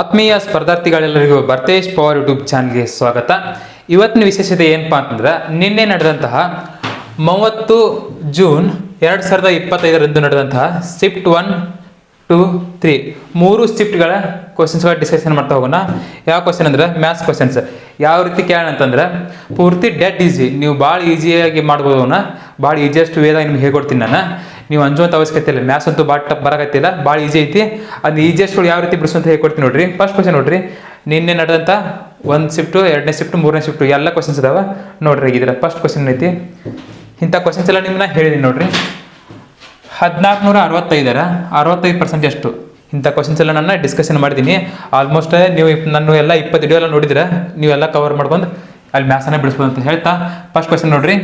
ಆತ್ಮೀಯ ಸ್ಪರ್ಧಾರ್ಥಿಗಳೆಲ್ಲರಿಗೂ Bharatesh power YouTube ಚಾನಲ್ಗೆ ಸ್ವಾಗತ. ಇವತ್ತಿನ ವಿಶೇಷತೆ ಏನಪ್ಪ ಅಂತಂದ್ರೆ, ನಿನ್ನೆ ನಡೆದಂತಹ ಮೂವತ್ತು ಜೂನ್ ಎರಡು ಸಾವಿರದ ಇಪ್ಪತ್ತೈದರಂದು ನಡೆದಂತಹ ಸಿಫ್ಟ್ ಒನ್, ಟು, ತ್ರೀ ಮೂರು ಶಿಫ್ಟ್ಗಳ ಕ್ವಶನ್ಸ್ಗಳ ಡಿಸ್ಕಷನ್ ಮಾಡ್ತಾ ಹೋಗೋಣ. ಯಾವ ಕ್ವಶನ್ ಅಂದ್ರೆ ಮ್ಯಾಥ್ಸ್ ಕ್ವಶನ್ಸ್ ಯಾವ ರೀತಿ ಕೇಳೋಣ ಅಂತಂದ್ರೆ, ಪೂರ್ತಿ ಡೆಡ್ ಈಸಿ ನೀವು ಭಾಳ ಈಸಿಯಾಗಿ ಮಾಡ್ಬೋದು ಅವನ್ನ ಭಾಳ ಈಸಿಯೆಸ್ಟ್ ವೇದಾಗ ನಿಮ್ಗೆ ಹೇಳ್ಕೊಡ್ತೀನಿ ನಾನು. ನೀವು ಅಂಜುವಂಥ ಅವಶ್ಯಕತೆ ಇಲ್ಲ. ಮ್ಯಾಥ್ಸ್ ಅಂತೂ ಭಾಳ ಟಪ್ ಬರಕತ್ತಿಲ್ಲ ಭಾಳ ಈಸಿ ಐತಿ. ಅದು ಈಸಿಯೆಸ್ಟ್ಗಳು ಯಾವ ರೀತಿ ಬಿಡಿಸು ಅಂತ ಹೇಳ್ಕೊಡ್ತೀನಿ ನೋಡ್ರಿ. ಫಸ್ಟ್ ಕ್ವಶನ್ ನೋಡ್ರಿ. ನಿನ್ನೆ ನಡೆದಂಥ ಒಂದು ಶಿಫ್ಟು ಎರಡನೇ ಶಿಫ್ಟು ಮೂರನೇ ಶಿಫ್ಟು ಎಲ್ಲ ಕ್ವಶನ್ಸ್ ಇದಾವೆ. ನೋಡ್ರಿ ಈಗಿದ್ರೆ ಫಸ್ಟ್ ಕ್ವಶನ್ ಐತಿ ಇಂಥ ಕ್ವಶನ್ಸ್ ಎಲ್ಲ ನಿಮ್ಮನ್ನ ಹೇಳಿದೀನಿ ನೋಡ್ರಿ. ಹದಿನಾಲ್ಕು ನೂರ ಅರವತ್ತೈದರ ಅರವತ್ತೈದು ಪರ್ಸೆಂಟ್ ಎಷ್ಟು? ಇಂಥ ಕ್ವಶನ್ಸ್ ಎಲ್ಲ ನಾನು ಡಿಸ್ಕಷನ್ ಮಾಡಿದ್ದೀನಿ ಆಲ್ಮೋಸ್ಟ್ ನೀವು ನಾನು ಎಲ್ಲ ಇಪ್ಪತ್ತು ವಿಡಿಯೋ ಎಲ್ಲ ನೋಡಿದ್ರೆ. ನೀವೆಲ್ಲ ಕವರ್ ಮಾಡ್ಕೊಂಡು ಅಲ್ಲಿ ಮ್ಯಾಸನ್ನ ಬಿಡಿಸ್ಬೋದು ಅಂತ ಹೇಳ್ತಾ. ಫಸ್ಟ್ ಕ್ವಶನ್ ನೋಡ್ರಿ.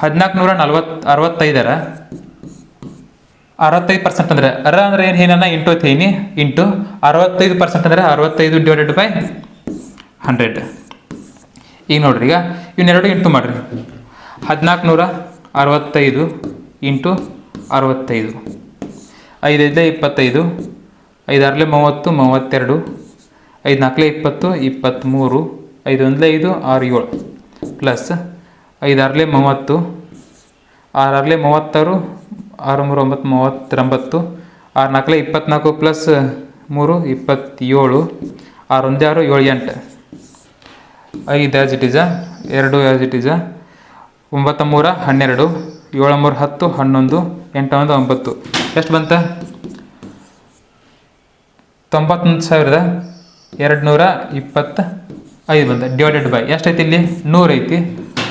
ಹದಿನಾಲ್ಕು ನೂರ ನಲ್ವತ್ತು ಅರವತ್ತೈದರ? ಅರವತ್ತೈದು ಪರ್ಸೆಂಟ್ ಅಂದ್ರೆ ಅರ ಅಂದ್ರೆ ಏನು ಏನನ್ನ ಇಂಟು ಐತೀನಿ ಇಂಟು ಅರವತ್ತೈದು ಪರ್ಸೆಂಟ್ ಅಂದ್ರೆ ಅರವತ್ತೈದು ಡಿವೈಡೆಡ್ ಬೈ ಹಂಡ್ರೆಡ್ ಈಗ ನೋಡ್ರಿ, ಈಗ ಇವನ್ನೆರಡು ಇಂಟು ಮಾಡ್ರಿ. ಹದಿನಾಲ್ಕು ನೂರ ಅರವತ್ತೈದು ಇಂಟು ಅರವತ್ತೈದು. ಐದೈದ ಇಪ್ಪತ್ತೈದು, ಐದಾರಲೆ ಮೂವತ್ತು, ಮೂವತ್ತೆರಡು ಐದು ನಾಲ್ಕಲೇ ಇಪ್ಪತ್ತು ಇಪ್ಪತ್ತ್ಮೂರು ಐದು ಒಂದಲೇ ಐದು, ಆರು ಏಳು. ಪ್ಲಸ್ ಐದಾರಲೆ ಮೂವತ್ತು, ಆರಾರಲೆ ಮೂವತ್ತಾರು ಆರು ಮೂರು ಒಂಬತ್ತು ಮೂವತ್ತೊಂಬತ್ತು ಆರು ನಾಲ್ಕಲೇ ಇಪ್ಪತ್ನಾಲ್ಕು ಪ್ಲಸ್ ಮೂರು, ಇಪ್ಪತ್ತೇಳು ಆರು ಒಂದೇ ಆರು ಏಳು ಎಂಟು ಐದು ಆ್ಯಸ್ ಇಟ್ ಈಸ ಎರಡು ಆ್ಯಸ್ ಇಟ್ ಈಸ ಒಂಬತ್ತು ಮೂರ ಹನ್ನೆರಡು ಏಳು ಮೂರು ಹತ್ತು, ಹನ್ನೊಂದು ಎಂಟು ಒಂದು ಒಂಬತ್ತು. ಎಷ್ಟು ಬಂತ? ತೊಂಬತ್ತೊಂದು ಸಾವಿರದ ಎರಡು ನೂರ ಇಪ್ಪತ್ತ ಐದು ಬಂತ ಡಿವೈಡೆಡ್ ಬೈ ಎಷ್ಟೈತಿ ಇಲ್ಲಿ? ನೂರು ಐತಿ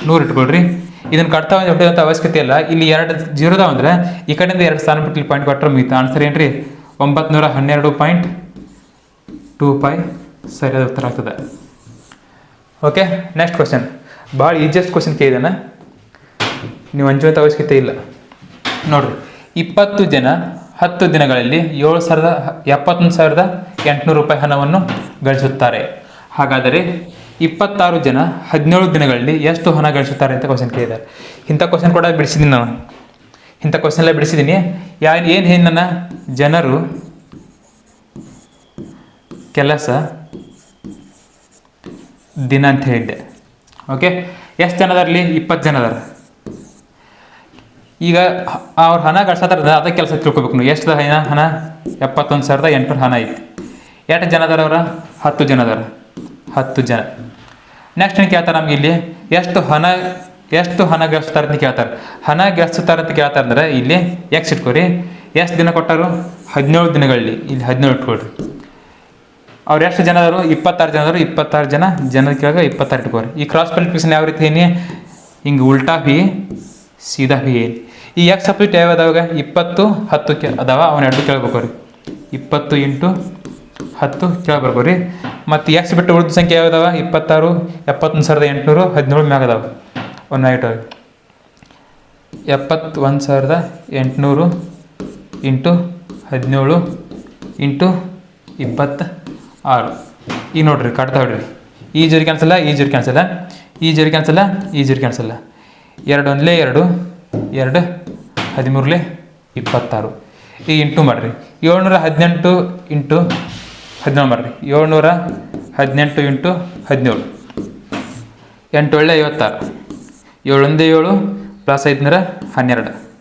ನೂರು ಇಟ್ಕೊಳ್ರಿ. ಇದನ್ನು ಕಟ್ತಾ ಹೊಡೆಯುವಂಥ ಅವಶ್ಯಕತೆ ಇಲ್ಲ. ಇಲ್ಲಿ ಎರಡು ಜೀರೋದ ಅಂದ್ರೆ ಈ ಕಡೆಯಿಂದ ಎರಡು ಸ್ಥಾನ ಬಿಟ್ಟು ಪಾಯಿಂಟ್ ಕೊಟ್ಟರೆ ಮುಗಿತು. ಆನ್ಸರ್ ಏನ್ರಿ? ಒಂಬತ್ನೂರ ಹನ್ನೆರಡು ಪಾಯಿಂಟ್ ಟೂ ಪೈ ಸರಿಯಾದ ಉತ್ತರ ಆಗ್ತದೆ. ಓಕೆ ನೆಕ್ಸ್ಟ್ ಕ್ವಶನ್ ಭಾಳ ಈಸಿಯೆಸ್ಟ್ ಕ್ವಶನ್ ಕೇಳಿದಾನೆ ನೀವು ಅಂಜುವಂಥ ಅವಶ್ಯಕತೆ ಇಲ್ಲ. ನೋಡ್ರಿ, ಇಪ್ಪತ್ತು ಜನ ಹತ್ತು ದಿನಗಳಲ್ಲಿ ಏಳು ಸಾವಿರದ ಎಪ್ಪತ್ತೊಂದು ಸಾವಿರದ ಎಂಟುನೂರು ರೂಪಾಯಿ ಹಣವನ್ನು ಗಳಿಸುತ್ತಾರೆ. ಹಾಗಾದರೆ ಇಪ್ಪತ್ತಾರು ಜನ ಹದಿನೇಳು ದಿನಗಳಲ್ಲಿ ಎಷ್ಟು ಹಣ ಗಳಿಸುತ್ತಾರೆ ಅಂತ ಕ್ವಶನ್ ಕೇಳಿದ್ದಾರೆ. ಇಂಥ ಕ್ವಶನ್ ಕೂಡ ಬಿಡಿಸಿದ್ದೀನಿ ನಾನು. ಇಂಥ ಕ್ವಶನ್ ಎಲ್ಲ ಬಿಡಿಸಿದ್ದೀನಿ. ಯಾ ಏನು ಏನು ನನ್ನ ಜನರು ಕೆಲಸ ದಿನ ಅಂತ ಹೇಳಿದ್ದೆ. ಓಕೆ ಎಷ್ಟು ಜನ ಅದರಲ್ಲಿ ಇಪ್ಪತ್ತು ಜನ ಅದಾರ ಈಗ ಅವ್ರು ಹಣ ಗಳಿಸತ್ತಾರ ಅದಕ್ಕೆ ಕೆಲಸ ತಿಳ್ಕೊಬೇಕು ನೀವು. ಎಷ್ಟು ಹಣ? ಹಣ? ಎಪ್ಪತ್ತೊಂದು ಸಾವಿರದ ಎಂಟುನೂರು ಹಣ ಐತಿ. ಎಷ್ಟು ಜನ ಅದಾರ ಅವರ? ಹತ್ತು ಜನ ಅದಾರ ಹತ್ತು ಜನ. ನೆಕ್ಸ್ಟ್ ಏನು ಕೇಳ್ತಾರೆ ನಮ್ಗೆ ಇಲ್ಲಿ, ಎಷ್ಟು ಹಣ ಎಷ್ಟು ಹಣ ಗಳಿಸ್ತಾರೆ ಅಂತ ಕೇಳ್ತಾರೆ. ಹಣ ಗಳಿಸ್ತಾರೆ ಅಂತ ಕೇಳ್ತಾರೆ ಅಂದ್ರೆ ಇಲ್ಲಿ ಎಕ್ಸ್ ಇಟ್ಕೊರಿ. ಎಷ್ಟು ದಿನ ಕೊಟ್ಟರು? ಹದಿನೇಳು ದಿನಗಳಲ್ಲಿ. ಇಲ್ಲಿ ಹದಿನೇಳು ಇಟ್ಕೊಳ್ರಿ. ಅವ್ರು ಎಷ್ಟು ಜನ ಅದಾರು ಇಪ್ಪತ್ತಾರು ಜನ ಅದಾರು ಇಪ್ಪತ್ತಾರು ಜನ ಜನದ ಕೆಳಗೆ ಇಪ್ಪತ್ತಾರು ಇಟ್ಕೋರಿ ಈ ಕ್ರಾಸ್ ಮಲ್ಟಿಪ್ಲಿಕೇಶನ್ ಯಾವ ರೀತಿ ಏನಿ ಹಿಂಗೆ ಉಲ್ಟಾ ಬಿ ಸೀದಾ ಬಿ ಏನಿ ಈ ಎಕ್ಸ್ ಸಬ್ಜೆಕ್ಟ್ ಯಾವ ಅದಾವಾಗ ಇಪ್ಪತ್ತು, ಹತ್ತು ಕೆ ಅದಾವ, ಅವನ ಎರಡು ಕೇಳ್ಬೇಕು ರೀ ಇಪ್ಪತ್ತು ಇಂಟು ಹತ್ತು ಕೇಳ್ಬರ್ಬೋ ಬರ್ಬೋರಿ ಮತ್ತು ಎಕ್ಸ್ ಬಿಟ್ಟು ಉಳಿದ ಸಂಖ್ಯೆ ಯಾವ್ದಾವ ಇಪ್ಪತ್ತಾರು, ಎಪ್ಪತ್ತೊಂದು ಸಾವಿರದ ಎಂಟುನೂರು, ಹದಿನೇಳು ಮ್ಯಾಗ ಅದಾವೆ. ಒಂದು ನೈಟ್ ಎಪ್ಪತ್ತೊಂದು ಸಾವಿರದ ಎಂಟುನೂರು ಇಂಟು ಹದಿನೇಳು ಇಂಟು ಇಪ್ಪತ್ತ ಆರು ಈಗ ನೋಡ್ರಿ, ಕಟ್ತಾ ಹೊಡ್ರಿ ಈ ಜರಿ ಕ್ಯಾನ್ಸಲ್ಲ ಈ ಜರಿ ಕ್ಯಾನ್ಸಲ್ಲ ಈ ಜೋರಿ ಕ್ಯಾನ್ಸಲ್ಲ ಈ ಜರಿ ಕ್ಯಾನ್ಸಲ್ಲ ಎರಡು ಒಂದಲೇ ಎರಡು ಎರಡು ಹದಿಮೂರಲೇ ಇಪ್ಪತ್ತಾರು. ಈ ಇಂಟು ಮಾಡಿರಿ. ಏಳ್ನೂರ ಹದಿನೆಂಟು ಇಂಟು ಹದಿನೇಳು ಮಾಡಿರಿ ಏಳ್ನೂರ ಹದಿನೆಂಟು ಇಂಟು ಹದಿನೇಳು. ಎಂಟು ಒಳ್ಳೆ ಐವತ್ತಾರು. ಏಳೊಂದು ಏಳು ಪ್ಲಸ್ ಐದುನೂರ ಹನ್ನೆರಡು.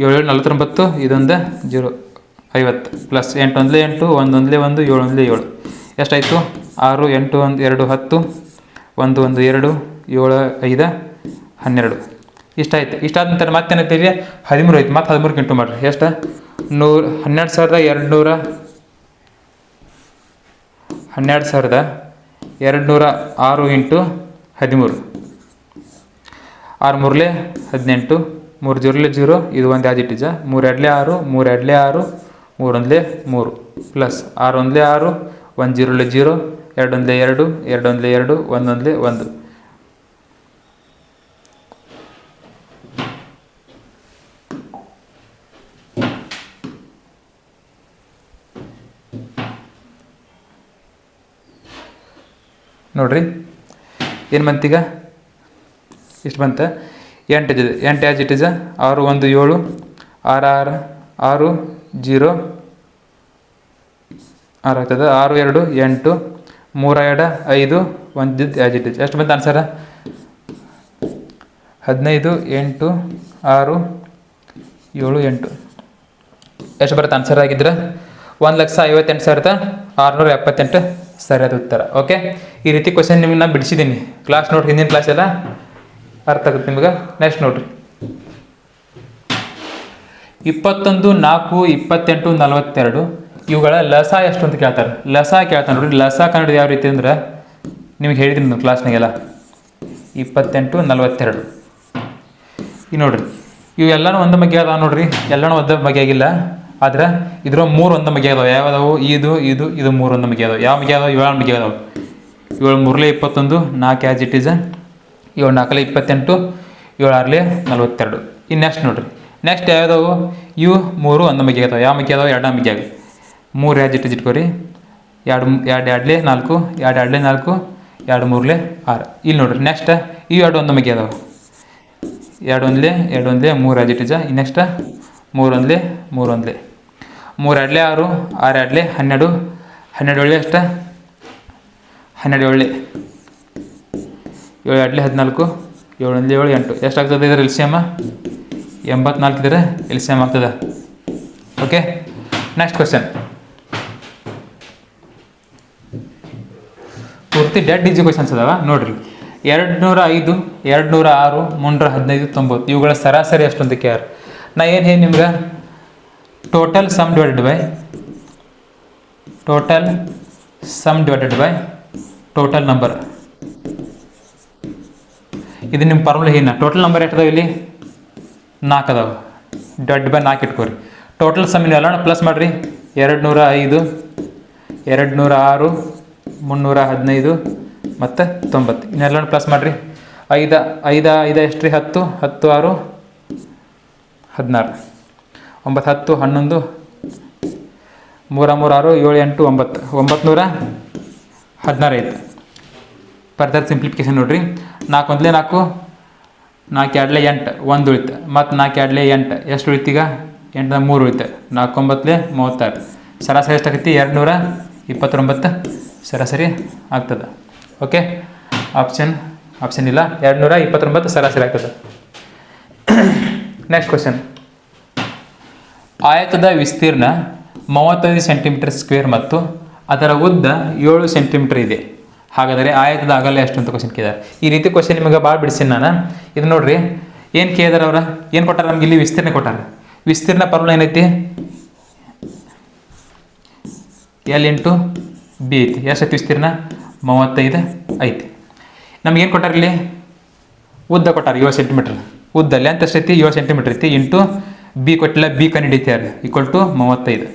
ಏಳು ನಲ್ವತ್ತೊಂಬತ್ತು, ಇದೊಂದು ಜೀರೋ ಐವತ್ತು. ಪ್ಲಸ್ ಎಂಟು ಒಂದಲೇ ಎಂಟು, ಒಂದು ಒಂದಲೇ ಒಂದು, ಏಳು ಒಂದಲೇ ಏಳು. ಎಷ್ಟಾಯಿತು? ಆರು, ಎಂಟು, ಒಂದು, ಎರಡು, ಹತ್ತು, ಒಂದು ಒಂದು, ಎರಡು, ಏಳು, ಐದು, ಹನ್ನೆರಡು. ಇಷ್ಟಾಯ್ತು. ಇಷ್ಟಾದ ನಂತರ ಮತ್ತೇನೈತಿ ಹದಿಮೂರು ಐತಿ. ಮತ್ತು ಹದಿಮೂರು ಕಿಂಟು ಮಾಡಿರಿ. ಎಷ್ಟು? ನೂರು, ಹನ್ನೆರಡು ಸಾವಿರದ ಎರಡು ನೂರ ಹನ್ನೆರಡು ಸಾವಿರದ ಎರಡು ನೂರ ಆರು ಇಂಟು ಹದಿಮೂರು. ಆರು ಮೂರಲೆ ಹದಿನೆಂಟು, ಮೂರು ಜೀರೋಲೆ ಜೀರೋ, ಇದು ಒಂದು ಇಟ್ಟಿಜ ಮೂರು ಎರಡಲೇ ಆರು, ಮೂರು ಎರಡಲೇ ಆರು ಮೂರೊಂದಲೇ ಮೂರು. ಪ್ಲಸ್ ಆರು ಒಂದಲೇ ಆರು, ಒಂದು ಜೀರೋಲೆ ಜೀರೋ, ಎರಡೊಂದಲೇ ಎರಡು ಎರಡೊಂದಲೇ ಎರಡು, ಒಂದೊಂದಲೇ ಒಂದು. ನೋಡ್ರಿ. ಏನು ಬಂತೀಗ? ಇಷ್ಟು ಬಂತ? ಎಂಟು ಇದೆ ಎಂಟು ಯಾಜ್ ಇಟ್ ಇಸ್ ಆರು, ಒಂದು, ಏಳು, ಆರು ಆರು ಆರು, ಜೀರೋ, ಆರು ಆಗ್ತದೆ? ಆರು, ಎರಡು, ಎಂಟು, ಮೂರ, ಎರಡು, ಐದು ಒಂದು ಆ್ಯಸ್ ಇಟ್ ಇಸ್ ಎಷ್ಟು ಬಂತ ಆನ್ಸರ ಹದಿನೈದು, ಎಂಟು, ಆರು, ಏಳು, ಎಂಟು. ಎಷ್ಟು ಬರುತ್ತೆ ಆನ್ಸರ್ ಆಗಿದ್ರೆ? ಒಂದು ಲಕ್ಷ ಐವತ್ತೆಂಟು ಸಾವಿರದ ಆರುನೂರ ಎಪ್ಪತ್ತೆಂಟು. ಸರಿಯಾದ ಉತ್ತರ. ಓಕೆ ಈ ರೀತಿ ಕ್ವಶನ್ ನಿಮಗೆ ನಾನು ಬಿಡಿಸಿದ್ದೀನಿ ಕ್ಲಾಸ್ ನೋಡ್ರಿ, ಹಿಂದಿನ ಕ್ಲಾಸ್ ಎಲ್ಲ ಅರ್ಥ ಆಗುತ್ತೆ ನಿಮ್ಗೆ? ನೆಕ್ಸ್ಟ್ ನೋಡ್ರಿ. ಇಪ್ಪತ್ತೊಂದು, ನಾಲ್ಕು, ಇಪ್ಪತ್ತೆಂಟು, ನಲವತ್ತೆರಡು, ಇವುಗಳ ಲಸ ಎಷ್ಟು ಅಂತ ಕೇಳ್ತಾರೆ. ಲಸ ಕೇಳ್ತಾರೆ ನೋಡ್ರಿ. ಲಸ ಕನ್ನಡ ಯಾವ ರೀತಿ ಅಂದ್ರೆ ನಿಮ್ಗೆ ಹೇಳಿದ್ದೀನಿ ನಾನು ಕ್ಲಾಸ್ನಾಗೆಲ್ಲ ಇಪ್ಪತ್ತೆಂಟು, ನಲವತ್ತೆರಡು. ಈ ನೋಡ್ರಿ. ಇವೆಲ್ಲನೂ ಒಂದು ಬಗ್ಗೆ ಅದಾವ ನೋಡ್ರಿ. ಎಲ್ಲನೂ ಒಂದೇ ಆಗಿಲ್ಲ ಆದ್ರೆ ಇದ್ರ ಮೂರು ಒಂದು ಬಗ್ಗೆ ಅದಾವ? ಯಾವ್ದಾವು ಇದು ಇದು ಇದು ಮೂರು ಒಂದು ಬಗ್ಗೆ ಅದಾವ. ಯಾವ ಬಗ್ಗೆ ಅದಾವ? ಏಳು ಬಗ್ಗೆ ಅದಾವ. ಏಳು ಮೂರಲೇ ಇಪ್ಪತ್ತೊಂದು, ನಾಲ್ಕು ಆ್ಯಸ್ ಇಟ್ ಈಸ್ ಏಳು ನಾಲ್ಕಲೇ ಇಪ್ಪತ್ತೆಂಟು, ಏಳು ಆರಲೇ ನಲ್ವತ್ತೆರಡು. ಇನ್ನು ನೆಕ್ಸ್ಟ್ ನೋಡ್ರಿ. ನೆಕ್ಸ್ಟ್ ಯಾವ್ದಾವು ಇವು ಮೂರು ಒಂದು ಬಗ್ಗೆ ಅದಾವ. ಯಾವ ಅದಾವ? ಎರಡು ಬಗ್ಗೆ ಆಗ ಮೂರು ಆ್ಯಸ್ ಇಟ್ ಇಟ್ಕೋರಿ. ಎರಡು ಎರಡು ಎರಡಲೇ ನಾಲ್ಕು, ಎರಡು ಎರಡಲೇ ನಾಲ್ಕು, ಎರಡು ಮೂರಲೇ ಆರು. ಇಲ್ಲಿ ನೋಡ್ರಿ. ನೆಕ್ಸ್ಟ್ ಇವು ಎರಡು ಒಂದು ಬಗ್ಗೆ ಅದಾವ. ಎರಡು ಒಂದ್ಲೆ ಎರಡು ಒಂದ್ಲೆ ಮೂರು ಇನ್ನು ನೆಕ್ಸ್ಟ್ ಮೂರು ಒಂದ್ಲೆ ಮೂರು ಒಂದ್ಲೆ. ಮೂರು ಅಡ್ಲೆ ಆರು ಆರು ಅಡ್ಲೆ ಹನ್ನೆರಡು ಹನ್ನೆರಡು ಒಳ್ಳೆ ಅಷ್ಟ ಹನ್ನೆರಡು ಒಳ್ಳೆ ಏಳು ಅಡ್ಲೆ ಹದಿನಾಲ್ಕು ಏಳು ಒಂದು ಏಳು ಎಂಟು ಎಷ್ಟಾಗ್ತದೆ ಇದರ ಎಲ್ಸಿಯಮ್ಮ ಎಂಬತ್ನಾಲ್ಕು ಇದ್ರೆ ಎಲ್ಸಿಯಮ್ ಆಗ್ತದೆ. ಓಕೆ ನೆಕ್ಸ್ಟ್ ಕ್ವಶನ್ ಪೂರ್ತಿ ಡೆಡ್ ಡಿಜಿ ಕ್ವಶನ್ಸ್ ಅದಾವ, ನೋಡ್ರಿ. ಎರಡು ನೂರ ಐದು ಎರಡು ನೂರ ಆರು, ಮುನ್ನೂರ ಹದಿನೈದು, ತೊಂಬತ್ತು. ಇವುಗಳ ಸರಾಸರಿ ಅಷ್ಟೊಂದು ಕೇರ್? ನಾ ಏನು ಹೇಳಿ ನಿಮ್ಗೆ? Total sum divided by total sum divided by total number ಇದು ನಿಮ್ಮ ಫಾರ್ಮುಲಾ ಏನ? ಟೋಟಲ್ ನಂಬರ್ ಎಷ್ಟು ಇಲ್ಲಿ? ನಾಲ್ಕು ಅದಾವ. ಡಿವೈಡ್ ಬೈ ನಾಲ್ಕು ಇಟ್ಕೋರಿ. ಟೋಟಲ್ ಸಮ್ ಎಲ್ಲ ಪ್ಲಸ್ ಮಾಡಿರಿ. ಎರಡು ನೂರ ಐದು ಎರಡು ನೂರ ಆರು ಮುನ್ನೂರ ಹದಿನೈದು ಮತ್ತು ತೊಂಬತ್ತು. ಇನ್ನೆಲ್ಲ ಪ್ಲಸ್ ಮಾಡಿರಿ. ಐದು ಐದು ಐದು ಎಷ್ಟು ರೀ ಹತ್ತು ಹತ್ತು ಆರು, ಹದಿನಾರು. ಒಂಬತ್ತು ಹತ್ತು ಹನ್ನೊಂದು ಮೂರ ಮೂರು ಆರು ಏಳು ಎಂಟು ಒಂಬತ್ತು ಒಂಬತ್ತು ನೂರ ಹದಿನಾರು ಐತೆ. ಫರ್ದರ್ ಸಿಂಪ್ಲಿಫಿಕೇಶನ್ ನೋಡ್ರಿ. ನಾಲ್ಕು ಒಂದಲೇ ನಾಲ್ಕು ನಾಲ್ಕು ಎರಡಲೇ ಎಂಟು, ಒಂದು ಉಳಿತು. ಮತ್ತು ನಾಲ್ಕು ಎರಡಲೇ ಎಂಟು, ಎಷ್ಟು ಉಳಿತೀಗ ಎಂಟು ಮೂರು ಉಳಿತು. ನಾಲ್ಕು ಒಂಬತ್ತಲೇ ಮೂವತ್ತಾರು. ಸರಾಸರಿ ಎಷ್ಟಾಗೈತಿ? ಎರಡು ನೂರ ಇಪ್ಪತ್ತೊಂಬತ್ತು. ಸರಾಸರಿ ಆಗ್ತದೆ. ಓಕೆ ಆಪ್ಷನ್ ಆಪ್ಷನ್ ಇಲ್ಲ. ಎರಡು ನೂರ ಇಪ್ಪತ್ತೊಂಬತ್ತು ಸರಾಸರಿ ಆಗ್ತದೆ. ನೆಕ್ಸ್ಟ್ ಕ್ವಶನ್ ಆಯತದ ವಿಸ್ತೀರ್ಣ ಮೂವತ್ತೈದು ಸೆಂಟಿಮೀಟರ್ ಸ್ಕ್ವೇರ್ ಮತ್ತು ಅದರ ಉದ್ದ ಏಳು ಸೆಂಟಿಮೀಟರ್ ಇದೆ. ಹಾಗಾದರೆ ಆಯತದ ಅಗಲ ಎಷ್ಟು ಅಂತ ಕ್ವಶನ್ ಕೇಳಿದಾರೆ ಈ ರೀತಿ ಕ್ವಶನ್ ನಿಮಗೆ ಭಾಳ ಬಿಡಿಸಿನಿ ನಾನು. ಇದು ನೋಡ್ರಿ, ಏನು ಕೇಳಿದಾರೆ ಅವರ? ಏನು ಕೊಟ್ಟಾರ ನಮ್ಗೆ ಇಲ್ಲಿ? ವಿಸ್ತೀರ್ಣ ಕೊಟ್ಟಾರ. ವಿಸ್ತೀರ್ಣ ಪರ್ವಲ ಏನೈತಿ? ಎಲ್ ಇಂಟು ಬಿ ಐತಿ. ಎಷ್ಟೈತಿ ವಿಸ್ತೀರ್ಣ? ಮೂವತ್ತೈದು ಐತಿ. ನಮ್ಗೇನು ಕೊಟ್ಟಾರ ಇಲ್ಲಿ? ಉದ್ದ ಕೊಟ್ಟಾರ ಏಳು ಸೆಂಟಿಮೀಟ್ರ್. ಉದ್ದ ಲೆಂತ್ ಎಷ್ಟೈತಿ ಏಳು ಸೆಂಟಿಮೀಟ್ರ್ ಐತಿ. ಇಂಟು ಬಿ ಕೊಟ್ಟಿಲ್ಲ, ಬಿ ಕಂಡಿಡಿತಾರೆ ಈಕ್ವಲ್ ಟು ಮೂವತ್ತೈದು.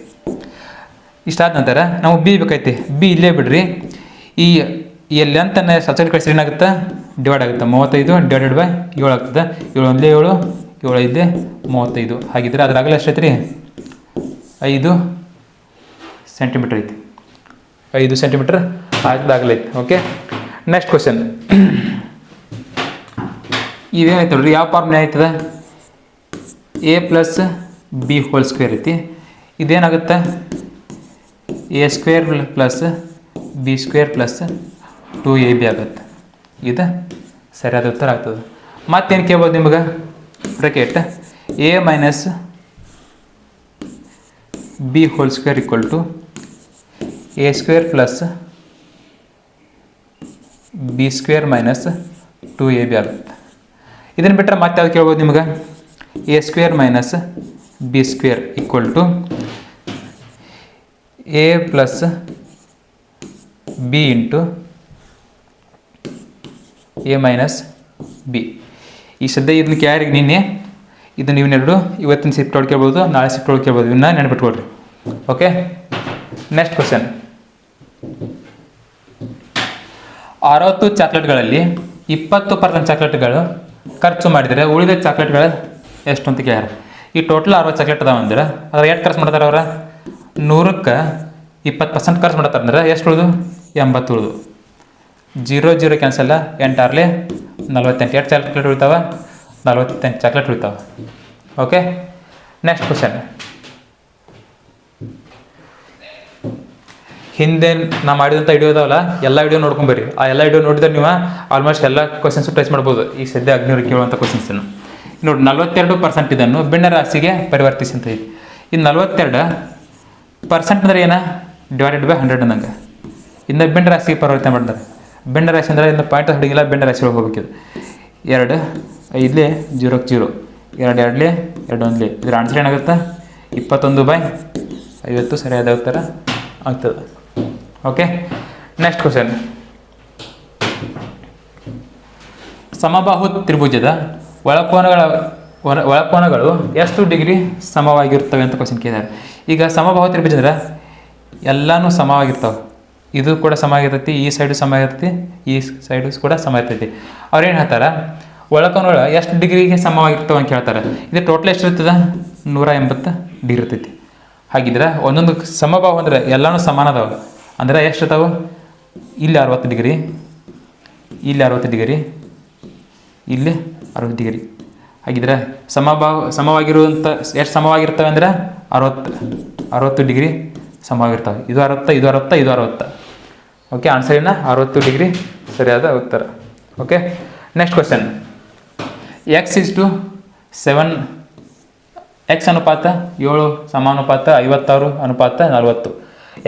ಇಷ್ಟಾದ ನಂತರ ನಾವು ಬಿ ಬೇಕೈತಿ ಬಿ ಇಲ್ಲೇ ಬಿಡ್ರಿ. ಈ ಎಲ್ಲಿ ಅಂತ ಸಬ್ಸೈಡ್ ಕಳಿಸಿದ್ರೆ ಏನಾಗುತ್ತೆ? ಡಿವೈಡ್ ಆಗುತ್ತೆ? ಮೂವತ್ತೈದು ಡಿವೈಡೆಡ್ ಬೈ ಏಳು ಆಗ್ತದೆ. ಏಳು ಒಂದೇ ಏಳು ಏಳು ಐದೇ ಮೂವತ್ತೈದು. ಹಾಗಿದ್ರೆ ಅದ್ರ ಎಷ್ಟೈತೆ ರೀ ಐದು ಸೆಂಟಿಮೀಟ್ರ್ ಐತಿ. ಐದು ಸೆಂಟಿಮೀಟ್ರ್ ಆಗಲೈತಿ ಓಕೆ ನೆಕ್ಸ್ಟ್ ಕ್ವಶನ್ ಇದೇನೈತೆ ನೋಡ್ರಿ? ಯಾವ ಫಾರ್ಮ್ನೇ ಆಯ್ತದ A plus B whole square ಐತಿ. ಇದೇನಾಗುತ್ತೆ? A square plus B square plus two A B ಆಗುತ್ತೆ. ಇದು ಸರಿಯಾದ ಉತ್ತರ ಆಗ್ತದೆ. ಮತ್ತೇನು ಕೇಳ್ಬೋದು ನಿಮ್ಗೆ? Bracket A minus B whole square equal to A square plus B square minus two A B ಆಗುತ್ತೆ. ಇದನ್ನು ಬಿಟ್ಟರೆ ಮತ್ತೆ ಯಾವ್ದು ಕೇಳ್ಬೋದು ನಿಮ್ಗೆ? A square minus B square equal to A plus B into A minus B ಈ ಸದ್ಯ ಇದನ್ನ ಕ್ಯಾರಿಗೆ ನಿನ್ನೆ? ಇದನ್ನ ಇವನ್ನೆರಡು ಇವತ್ತಿನ ಸಿಫ್ಟ್ ಹೊಡ್ಕೊಳ್ಬೋದು ಕೇಳ್ಬೋದು ನಾಳೆ ಸಿಫ್ಟ್ ಹೊಡ್ಕೊಳ್ಬೋದು ಕೇಳ್ಬೋದು ಇವನ್ನ ನೆನ್ಪಿಟ್ಕೊಳ್ರಿ. ಓಕೆ ನೆಕ್ಸ್ಟ್ ಕ್ವಶನ್ ಅರವತ್ತು ಚಾಕ್ಲೇಟ್ಗಳಲ್ಲಿ ಇಪ್ಪತ್ತು ಪರ್ಸೆಂಟ್ ಚಾಕ್ಲೇಟ್ಗಳು ಖರ್ಚು ಮಾಡಿದರೆ ಉಳಿದ ಚಾಕ್ಲೇಟ್ಗಳು ಎಷ್ಟು ಅಂತ ಕೇಳ್ಯಾರ? ಈ ಟೋಟಲ್ ಅರವತ್ತು ಚಾಕ್ಲೇಟ್ ಅದಾವ ಅಂದ್ರೆ ಅದ್ರ ಎಷ್ಟು ಖರ್ಚು ಮಾಡ್ತಾರೆ ಅವ್ರ? ನೂರಕ್ಕೆ ಇಪ್ಪತ್ತು ಪರ್ಸೆಂಟ್ ಖರ್ಚು ಮಾಡ್ತಾರೆ ಅಂದ್ರೆ, ಎಷ್ಟು ಉಳಿದು? ಎಂಬತ್ತು ಉಳಿದು. ಜೀರೋ ಜೀರೋ ಕ್ಯಾನ್ಸಲ್ಲ ಎಂಟಾರ್ಲೆ ನಲ್ವತ್ತೆಂಟು. ಎರಡು ಚಾಕ್ಲೇಟ್ ಉಳಿತಾವ? ನಲ್ವತ್ತೆಂಟು ಚಾಕ್ಲೇಟ್ ಉಳಿತಾವ. ಓಕೆ ನೆಕ್ಸ್ಟ್ ಕ್ವಶನ್ ಹಿಂದೆ ನಾ ಮಾಡಿದಂಥ ವಿಡಿಯೋ ಇದಾವಲ್ಲ ಎಲ್ಲ ವಿಡಿಯೋ ನೋಡ್ಕೊಂಬರ್ರಿ ಆ ಎಲ್ಲ ವಿಡಿಯೋ ನೋಡಿದ್ರೆ ನೀವು ಆಲ್ಮೋಸ್ಟ್ ಎಲ್ಲ ಕ್ವಶನ್ಸು ಟ್ರೈಸ್ ಮಾಡ್ಬೋದು. ಈ ಸದ್ಯ ಅಗ್ನಿವ್ರಿಗೆ ಕೇಳುವಂಥ ಕ್ವಶನ್ಸನ್ನು ನೋಡಿ, ನಲವತ್ತೆರಡು ಪರ್ಸೆಂಟ್ ಇದನ್ನು ಭಿನ್ನ ರಾಶಿಗೆ ಪರಿವರ್ತಿಸಿ ಅಂತ ನಲವತ್ತೆರಡು ಇದು ನಲ್ವತ್ತೆರಡು ಪರ್ಸೆಂಟ್ ಅಂದ್ರೆ ಏನ? ಡಿವೈಡೆಡ್ ಬೈ ಹಂಡ್ರೆಡ್ ಅನ್ನಂಗೆ. ಇನ್ನು ಬೆಂಡ ರಾಶಿಗೆ ಪರಿವರ್ತನೆ ಮಾಡ್ತಾರೆ ಬೆಂಡ ರಾಶಿ ಅಂದ್ರೆ ಇನ್ನು ಪಾಯಿಂಟ್ ಹಿಡಿಗಿಲ್ಲ ಬೆಂಡ ರಾಶಿ ಹೋಗ್ಬೇಕಿದು. ಎರಡು, ಐದಲೇ ಜೀರೋಕ್ಕೆ ಜೀರೋ ಎರಡು ಎರಡಲೇ, ಎರಡು ಒಂದ್ಲಿ. ಇದ್ರ ಆನ್ಸರ್ ಏನಾಗುತ್ತೆ? ಇಪ್ಪತ್ತೊಂದು ಬೈ ಐವತ್ತು ಸರಿಯಾದ ಉತ್ತರ ಆಗ್ತದೆ. ಓಕೆ ನೆಕ್ಸ್ಟ್ ಕ್ವಶನ್ ಸಮಬಾಹು ತ್ರಿಭುಜದ ಒಳಕೋನಗಳ ಒಳ- ಒಳಕೋನಗಳು ಎಷ್ಟು ಡಿಗ್ರಿ ಸಮವಾಗಿರ್ತವೆ ಅಂತ ಕ್ವಶನ್ ಕೇಳಿದ್ದಾರೆ. ಈಗ ಸಮಭಾವ ತ್ರಿಭುಜ ಅಂದ್ರೆ ಎಲ್ಲಾನು ಸಮವಾಗಿರ್ತಾವೆ. ಇದು ಕೂಡ ಸಮ ಆಗಿರ್ತೈತಿ ಈ ಸೈಡು ಸಮ ಇರ್ತೈತಿ ಈ ಸೈಡು ಕೂಡ ಸಮ ಇರ್ತೈತಿ ಅವ್ರು ಏನು ಹೇಳ್ತಾರೆ? ಒಳಕೋನಗಳು ಎಷ್ಟು ಡಿಗ್ರಿಗೆ ಸಮವಾಗಿರ್ತವೆ ಅಂತ ಕೇಳ್ತಾರೆ ಇದು ಟೋಟಲ್ ಎಷ್ಟು ಇರ್ತದೆ? ನೂರ ಎಂಬತ್ತು ಡಿಗ್ರಿ ಇರ್ತೈತಿ. ಹಾಗಿದ್ರೆ ಒಂದೊಂದು ಸಮಭಾವ ಅಂದರೆ ಎಲ್ಲನೂ ಸಮಾನ ಅದಾವೆ. ಅಂದ್ರೆ ಎಷ್ಟು ಇರ್ತಾವೆ? ಇಲ್ಲಿ ಅರವತ್ತು ಡಿಗ್ರಿ, ಇಲ್ಲಿ ಅರವತ್ತು ಡಿಗ್ರಿ, ಇಲ್ಲಿ ಅರವತ್ತು ಡಿಗ್ರಿ. ಹಾಗಿದ್ರೆ ಸಮಭಾವ ಸಮವಾಗಿರುವಂಥ ಎಷ್ಟು ಸಮವಾಗಿರ್ತವೆ ಅಂದ್ರೆ ಅರವತ್ತು ಅರವತ್ತು ಡಿಗ್ರಿ ಸಮವಾಗಿರ್ತವೆ. ಇದು ಅರವತ್ತ ಇದು ಅರವತ್ತ ಇದು ಅರವತ್ತ. ಓಕೆ ಆನ್ಸರ್ ಏನ ಅರವತ್ತು ಡಿಗ್ರಿ ಸರಿಯಾದ ಉತ್ತರ. Okay next question X is to seven X ಅನುಪಾತ ಏಳು ಸಮಾನುಪಾತ ಐವತ್ತಾರು, ಅನುಪಾತ ನಲವತ್ತು.